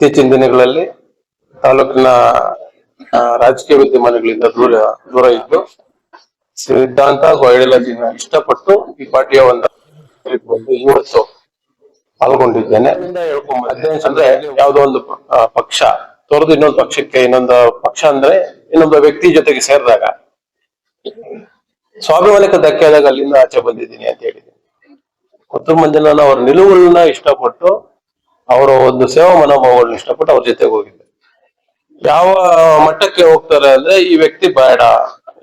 ಇತ್ತೀಚಿನ ದಿನಗಳಲ್ಲಿ ತಾಲೂಕಿನ ರಾಜಕೀಯ ವಿದ್ಯಮಾನಗಳಿಂದ ದೂರ ದೂರ ಇದ್ದು ಸಿದ್ಧಾಂತ ಹಾಗೂ ಇಷ್ಟಪಟ್ಟು ಈ ಪಾರ್ಟಿಯ ಒಂದು ಇವತ್ತು ಪಾಲ್ಗೊಂಡಿದ್ದೇನೆ. ಅಂದ್ರೆ ಯಾವುದೋ ಒಂದು ಪಕ್ಷ, ತೊರೆದು ಇನ್ನೊಂದು ಪಕ್ಷಕ್ಕೆ ಇನ್ನೊಂದು ಪಕ್ಷ ಅಂದ್ರೆ ಇನ್ನೊಬ್ಬ ವ್ಯಕ್ತಿ ಜೊತೆಗೆ ಸೇರಿದಾಗ ಸ್ವಾಭಿಮಾನಕ್ಕೆ ಧಕ್ಕೆ ಆದಾಗ ಅಲ್ಲಿಂದ ಆಚೆ ಬಂದಿದ್ದೀನಿ ಅಂತ ಹೇಳಿದ್ದೀನಿ. ಕೊತ್ತೂರು ಮಂಜುನಾಥ್ ಅವರ ನಿಲುವುಗಳನ್ನ ಇಷ್ಟಪಟ್ಟು ಅವರ ಒಂದು ಸೇವಾ ಮನೋಭಾವವನ್ನು ಇಷ್ಟಪಟ್ಟು ಅವ್ರ ಜೊತೆಗೆ ಹೋಗಿದ್ದೆ. ಯಾವ ಮಟ್ಟಕ್ಕೆ ಹೋಗ್ತಾರೆ ಅಂದ್ರೆ ಈ ವ್ಯಕ್ತಿ ಬೇಡ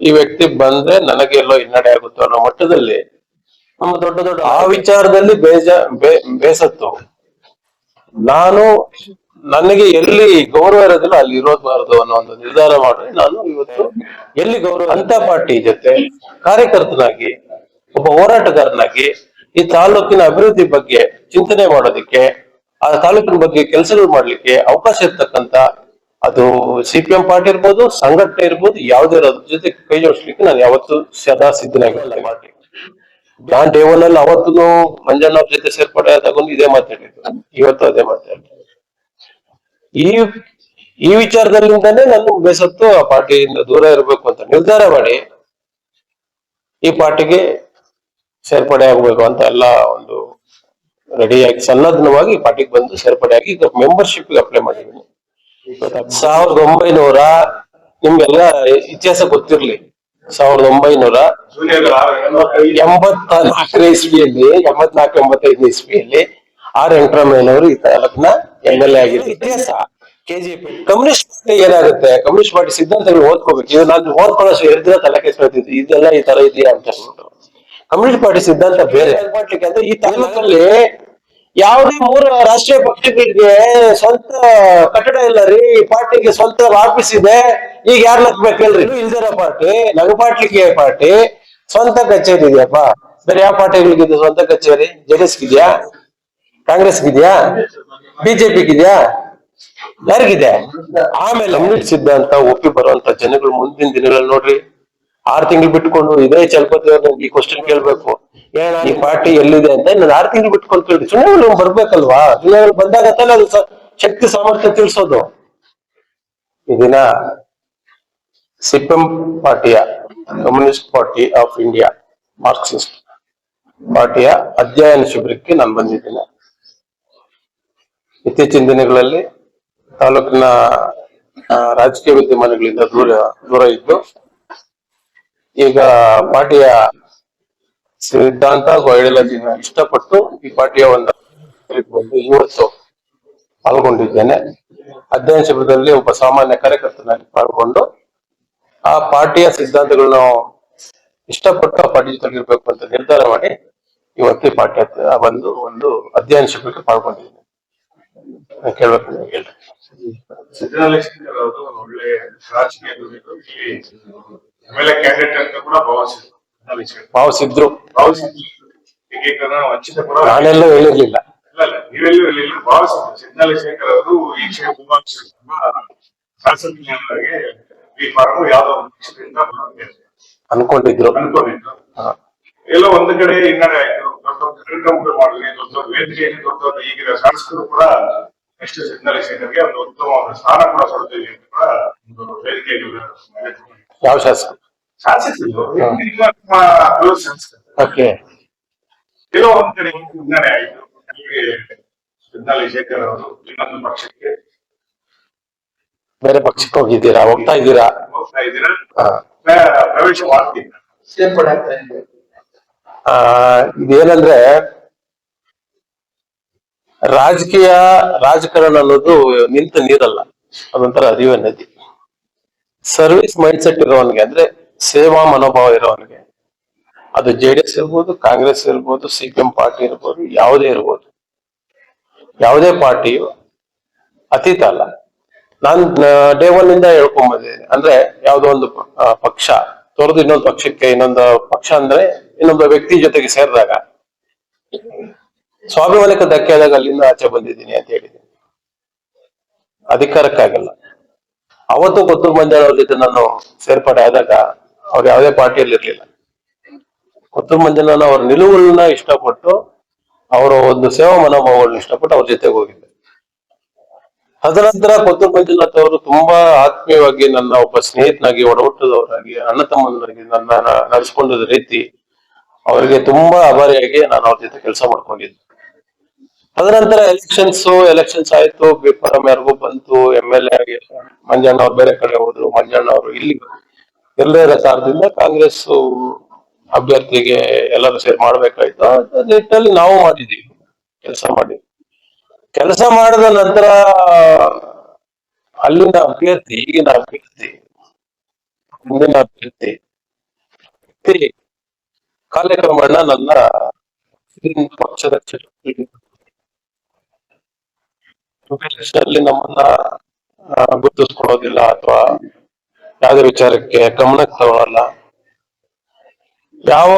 ಈ ವ್ಯಕ್ತಿ ಬಂದ್ರೆ ನನಗೆ ಎಲ್ಲೋ ಹಿನ್ನಡೆ ಆಗುತ್ತೋ ಅನ್ನೋ ಮಟ್ಟದಲ್ಲಿ ನಮ್ಮ ದೊಡ್ಡ ದೊಡ್ಡ ಆ ವಿಚಾರದಲ್ಲಿ ಬೇಜ ಬೇಸತ್ತು. ನಾನು ನನಗೆ ಎಲ್ಲಿ ಗೌರವ ಇರೋದಿಲ್ಲ ಅಲ್ಲಿ ಇರೋದ್ಬಾರದು ಅನ್ನೋ ಒಂದು ನಿರ್ಧಾರ ಮಾಡಿ ನಾನು ಇವತ್ತು ಎಲ್ಲಿ ಗೌರವ ಅಂತ ಪಾರ್ಟಿ ಜೊತೆ ಕಾರ್ಯಕರ್ತನಾಗಿ ಒಬ್ಬ ಹೋರಾಟಗಾರನಾಗಿ ಈ ತಾಲೂಕಿನ ಅಭಿವೃದ್ಧಿ ಬಗ್ಗೆ ಚಿಂತನೆ ಮಾಡೋದಕ್ಕೆ ಆ ತಾಲೂಕಿನ ಬಗ್ಗೆ ಕೆಲಸಗಳು ಮಾಡ್ಲಿಕ್ಕೆ ಅವಕಾಶ ಇರ್ತಕ್ಕಂತ ಅದು ಸಿಪಿಎಂ ಪಾರ್ಟಿ ಇರ್ಬೋದು, ಸಂಘಟನೆ ಇರ್ಬೋದು, ಯಾವುದೇ ಇರೋದ್ರ ಜೊತೆ ಕೈ ಜೋಡಿಸ್ಲಿಕ್ಕೆ ನಾನು ಯಾವತ್ತೂ ಸದಾ ಸಿದ್ಧನಾಗಿರ್ತೇನೆ ಪಾರ್ಟಿ ನಾನ್ ಡೇ ಒನ್ ಅಲ್ಲಿ ಅವತ್ತು ಮಂಜಣ್ಣ ಅವ್ರ ಜೊತೆ ಸೇರ್ಪಡೆ ಆದಾಗ ಇದೇ ಮಾತಾಡಿದ್ದು. ಇವತ್ತು ಅದೇ ಮಾತಾಡಿದ್ದು. ಈ ಈ ವಿಚಾರದಲ್ಲಿಂದಾನೇ ನಾನು ಬೇಸತ್ತು ಆ ಪಾರ್ಟಿಯಿಂದ ದೂರ ಇರಬೇಕು ಅಂತ ನಿರ್ಧಾರ ಮಾಡಿ ಈ ಪಾರ್ಟಿಗೆ ಸೇರ್ಪಡೆ ಆಗ್ಬೇಕು ಅಂತ ಎಲ್ಲ ಒಂದು ರೆಡಿಯಾಗಿ ಸನ್ನದ್ಧವಾಗಿ ಪಾರ್ಟಿಗೆ ಬಂದು ಸೇರ್ಪಡೆ ಆಗಿ ಈಗ ಮೆಂಬರ್ಶಿಪ್ ಅಪ್ಲೈ ಮಾಡಿದ್ದೀನಿ. ಸಾವಿರದ ಒಂಬೈನೂರ ನಿಮ್ಗೆಲ್ಲ ಇತಿಹಾಸ ಗೊತ್ತಿರ್ಲಿ. ಸಾವಿರದ ಒಂಬೈನೂರ ಎಂಬತ್ತ ನಾಲ್ಕನೇ ಇಸ್ವಿಯಲ್ಲಿ ಎಂಬತ್ನಾಲ್ಕು ಎಂಬತ್ತೈದನೇ ಇಸ್ವಿಯಲ್ಲಿ ಆರ್ ವೆಂಕಟರಾಮಯ್ಯನವರು ಈ ತಾಲೂಕಿನ ಎಂ ಎಲ್ ಎ ಆಗಿದ್ರು ಇತಿಹಾಸ. ಕೆಜಿಪಿ ಕಮ್ಯುನಿಸ್ಟ್ ಪಾರ್ಟಿ ಏನಾಗುತ್ತೆ? ಕಮ್ಯುನಿಸ್ಟ್ ಪಾರ್ಟಿ ಸಿದ್ಧಾಂತಗಳು ಓದ್ಕೋಬೇಕು. ಇದು ನಾನು ಓದ್ಕೊಳ್ಳೋಷ್ಟು ದಿನ ತಲೆ ಕೆಡ್ಸ್ಕೊಳ್ತಿದ್ವಿ ಇದೆಲ್ಲ ಈ ತರ ಇದೆಯಾ ಅಂತ. ಹೇಳ್ಬಿಟ್ಟು ಕಮ್ಯುನಿಸ್ಟ್ ಪಾರ್ಟಿ ಸಿದ್ಧಾಂತ ಬೇರೆ. ಮಾಡ್ಲಿಕ್ಕೆ ಅಂದ್ರೆ ಈ ತಾಲೂಕಲ್ಲಿ ಯಾವುದೇ ಮೂರು ರಾಷ್ಟ್ರೀಯ ಪಕ್ಷಗಳಿಗೆ ಸ್ವಂತ ಕಟ್ಟಡ ಇಲ್ಲ ರೀ ಈ ಪಾರ್ಟಿಗೆ ಸ್ವಂತ ಆಫೀಸ್ ಇದೆ. ಈಗ ಯಾರು ನಗ್ಬೇಕಲ್ರಿ? ಇಲ್ದಿರೋ ಪಾರ್ಟಿ. ನಗಪಾಟ್ಲಿಕ್ಕೆ ಪಾರ್ಟಿ. ಸ್ವಂತ ಕಚೇರಿ ಇದೆಯಪ್ಪ. ಬೇರೆ ಯಾವ ಪಾರ್ಟಿಗಳಿಗಿದೆ ಸ್ವಂತ ಕಚೇರಿ? ಜೆಡಿಎಸ್ ಇದೆಯಾ ಕಾಂಗ್ರೆಸ್ ಇದೆಯಾ ಬಿಜೆಪಿಗಿದ್ಯಾ? ಯಾರಿಗಿದೆ? ಆಮೇಲೆ ಕಮ್ಯುನಿಸ್ಟ್ ಸಿದ್ಧಾಂತ ಒಪ್ಪಿ ಬರುವಂತ ಜನಗಳು ಮುಂದಿನ ದಿನಗಳಲ್ಲಿ ನೋಡ್ರಿ. ಆರ್ ತಿಂಗಳು ಬಿಟ್ಕೊಂಡು ಇದೇ ಚಲಪತಿ ಅವ್ರು ಈ ಕ್ವಶನ್ ಕೇಳ್ಬೇಕು. ಈ ಪಾರ್ಟಿ ಎಲ್ಲಿದೆ ಅಂತ ನಾನು ಆರ್ ತಿಂಗಳು ಬಿಟ್ಕೊಂಡು ಸುಮ್ಮನೆ ಚುನಾವಣೆ ಬರ್ಬೇಕಲ್ವಾ? ಚುನಾವಣೆ ಬಂದಾಗ ತಾನೆ ಅದು ಶಕ್ತಿ ಸಾಮರ್ಥ್ಯ ತಿಳಿಸೋದು. ಈ ದಿನ ಸಿಪಿಎಂ ಪಾರ್ಟಿಯ, Communist Party of India, Marxist ಪಾರ್ಟಿಯ ಅಧ್ಯಯನ ಶಿಬಿರಕ್ಕೆ ನಾನು ಬಂದಿದ್ದೇನೆ. ಇತ್ತೀಚಿನ ದಿನಗಳಲ್ಲಿ ತಾಲೂಕಿನ ರಾಜಕೀಯ ವಿದ್ಯಮಾನಗಳಿಂದ ದೂರ ದೂರ ಇದ್ದು ಈಗ ಪಾರ್ಟಿಯ ಸಿದ್ಧಾಂತ ಇಷ್ಟಪಟ್ಟು ಈ ಪಾರ್ಟಿಯ ಒಂದು ಇವತ್ತು ಪಾಲ್ಗೊಂಡಿದ್ದೇನೆ. ಅಧ್ಯಯನ ಶಿಬಿರದಲ್ಲಿ ಒಬ್ಬ ಸಾಮಾನ್ಯ ಕಾರ್ಯಕರ್ತನಾಗಿ ಪಾಲ್ಗೊಂಡು ಆ ಪಾರ್ಟಿಯ ಸಿದ್ಧಾಂತಗಳನ್ನು ಇಷ್ಟಪಟ್ಟು ಆ ಪಾರ್ಟಿ ಜೊತೆಗಿರ್ಬೇಕು ಅಂತ ನಿರ್ಧಾರ ಮಾಡಿ ಇವತ್ತು ಪಾರ್ಟಿ ಬಂದು ಒಂದು ಅಧ್ಯಯನ ಶಿಬಿರಕ್ಕೆ ಪಾಲ್ಗೊಂಡಿದ್ದೇನೆ. ಕೇಳಬೇಕು ಒಳ್ಳೆ ರಾಜಕೀಯ ಎಮ್ಎಲ್ಎ ಕ್ಯಾಂಡಿಡೇಟ್ ಅಂತ ಕೂಡ ಭಾವಿಸಿದ್ರು. ಭಾವಿಸಿದ್ರು. ಭಾವಿಸಿದ್ರು. ನಾನೆಲ್ಲ ಹೇಳಿರ್ಲಿಲ್ಲ. ಇಲ್ಲ ನೀವೆಲ್ಲೂ ಭಾವಿಸಿದ್ರು. ಶೇಖರ್ ಅವರು ಈ ಶಾಸಕರಿಗೆ ಯಾವ್ದೋ ಒಂದು ಪಕ್ಷದಿಂದ ಅನ್ಕೊಂಡಿದ್ರು. ಅನ್ಕೊಂಡಿದ್ರು. ಎಲ್ಲೋ ಒಂದು ಕಡೆ ಹಿನ್ನಡೆ ಆಯ್ತು. ದೊಡ್ಡ ದೊಡ್ಡ ಕಾರ್ಯಕ್ರಮಗಳು ಮಾಡಿದ್ರಿ ದೊಡ್ಡ ದೊಡ್ಡ ವೇದಿಕೆಯಲ್ಲಿ ದೊಡ್ಡ ದೊಡ್ಡ ಈಗಿನ ಶಾಸಕರು ಕೂಡ ನೆಕ್ಸ್ಟ್ ಸಿದ್ದರಾಮಯ್ಯ ಶೇಖರ್ಗೆ ಒಂದು ಉತ್ತಮವಾದ ಸ್ಥಾನ ಕೂಡ ಕೊಡ್ತೀವಿ ಅಂತ ಕೂಡ ಒಂದು ವೇದಿಕೆಯಲ್ಲಿ ಯಾವ ಶಾಸಕ? ಶಾಸಕರು. ನಿಮ್ಮ. ಓಕೆ. ಎಲ್ಲೋ ಒಂದ್ ಕಡೆ ಹಿನ್ನಡೆ ಆಯ್ತು. ಹೀಗೆ ಸಿದ್ದರಾಮಯ್ಯ ಶೇಖರ್ ಅವರು ಇನ್ನೊಂದು ಪಕ್ಷಕ್ಕೆ. ಬೇರೆ ಪಕ್ಷಕ್ಕೆ ಹೋಗಿದ್ದೀರಾ? ಹೋಗ್ತಾ ಇದ್ದೀರಾ? ಹೋಗ್ತಾ ಇದ್ದೀರಾ? ಹಾ. ಆ, ಇದೇನಂದ್ರೆ ರಾಜಕೀಯ ರಾಜಕಾರಣ ಅನ್ನೋದು ನಿಂತ ನೀರಲ್ಲ. ಅದೊಂಥರ ಅರಿವೆ ನದಿ ಸರ್ವಿಸ್ ಮೈಂಡ್ ಸೆಟ್ ಇರೋವನಿಗೆ, ಅಂದ್ರೆ ಸೇವಾ ಮನೋಭಾವ ಇರೋವನಿಗೆ. ಅದು ಜೆ ಡಿ ಎಸ್ ಇರ್ಬೋದು, ಕಾಂಗ್ರೆಸ್ ಇರ್ಬೋದು ಸಿಪಿಎಂ ಪಾರ್ಟಿ ಇರ್ಬೋದು, ಯಾವುದೇ ಇರ್ಬೋದು. ಯಾವುದೇ ಪಾರ್ಟಿಯು ಅತೀತ ಅಲ್ಲ. ನಾನ್ ಡೇ ಒನ್ ಇಂದ ಹೇಳ್ಕೊಂಡ್ ಅಂದ್ರೆ ಯಾವ್ದೋ ಒಂದು ಪಕ್ಷ ತೊರೆದು ಇನ್ನೊಂದು ಪಕ್ಷಕ್ಕೆ ಇನ್ನೊಂದು ಪಕ್ಷ ಅಂದ್ರೆ ಇನ್ನೊಂದು ವ್ಯಕ್ತಿ ಜೊತೆಗೆ ಸೇರಿದಾಗ ಸ್ವಾಭಿಮಾನಿಕ ಧಕ್ಕೆ ಆದಾಗ ಅಲ್ಲಿಂದ ಆಚೆ ಬಂದಿದ್ದೀನಿ ಅಂತ ಹೇಳಿದ್ದೀನಿ. ಅಧಿಕಾರಕ್ಕಾಗಲ್ಲ. ಅವತ್ತು ಕೊತ್ತು ಮಂಜಾಳ ಅವ್ರ ಜೊತೆ ನಾನು ಸೇರ್ಪಡೆ ಆದಾಗ ಅವ್ರು ಯಾವುದೇ ಪಾರ್ಟಿಯಲ್ಲಿ ಇರ್ಲಿಲ್ಲ. ಕೊತ್ತು ಮಂಜನ ಅವ್ರ ನಿಲುವುಗಳನ್ನ ಇಷ್ಟಪಟ್ಟು ಅವರ ಒಂದು ಸೇವಾ ಮನೋಭಾವಗಳನ್ನ ಇಷ್ಟಪಟ್ಟು ಅವ್ರ ಜೊತೆಗೆ ಹೋಗಿದ್ದೆ. ಅದನಂತರ ಕೊತ್ತೂರು ಮಂಜುನಾಥ್ ಅವರು ತುಂಬಾ ಆತ್ಮೀಯವಾಗಿ ನನ್ನ ಒಬ್ಬ ಸ್ನೇಹಿತನಾಗಿ, ಒಡಹುಟ್ಟದವರಾಗಿ, ಅಣ್ಣ ತಮ್ಮನಾಗಿ ನನ್ನ ನಡೆಸ್ಕೊಂಡಿದ್ದ ರೀತಿ ಅವರಿಗೆ ತುಂಬಾ ಆಭಾರಿಯಾಗಿ ನಾನು ಅವ್ರ ಜೊತೆ ಕೆಲಸ ಮಾಡ್ಕೊಂಡಿದ್ದೆ. ತದನಂತರ ಎಲೆಕ್ಷನ್ಸ್ ಎಲೆಕ್ಷನ್ಸ್ ಆಯ್ತು, ಬಿಪಾರಂ ಯಾರಿಗೂ ಬಂತು ಎಂ ಎಲ್ ಎ ಮಂಜಣ್ಣ ಅವ್ರು ಬೇರೆ ಕಡೆ ಹೋದ್ರು, ಮಂಜಣ್ಣ ಅವರು ಇಲ್ಲಿ ಎಲ್ಲರ ಕಾರಣದಿಂದ ಕಾಂಗ್ರೆಸ್ ಅಭ್ಯರ್ಥಿಗೆ ಎಲ್ಲರೂ ಸೇರಿ ಮಾಡ್ಬೇಕಾಯ್ತು. ನಿಟ್ಟಲ್ಲಿ ನಾವು ಮಾಡಿದೀವಿ, ಕೆಲಸ ಮಾಡಿ ಕೆಲಸ ಮಾಡಿದ ನಂತರ ಅಲ್ಲಿನ ಅಭ್ಯರ್ಥಿ, ಈಗಿನ ಅಭ್ಯರ್ಥಿ ಮುಂದಿನ ಅಭ್ಯರ್ಥಿ ಕಾರ್ಯಕ್ರಮ ನನ್ನ ಪಕ್ಷದ ಅಲ್ಲಿ ನಮ್ಮನ್ನ ಗುರುತಿಸ್ಕೊಳ್ಳೋದಿಲ್ಲ ಅಥವಾ ಯಾವುದೇ ವಿಚಾರಕ್ಕೆ ಗಮನಕ್ಕೆ ತಗೊಳಲ್ಲ. ಯಾವ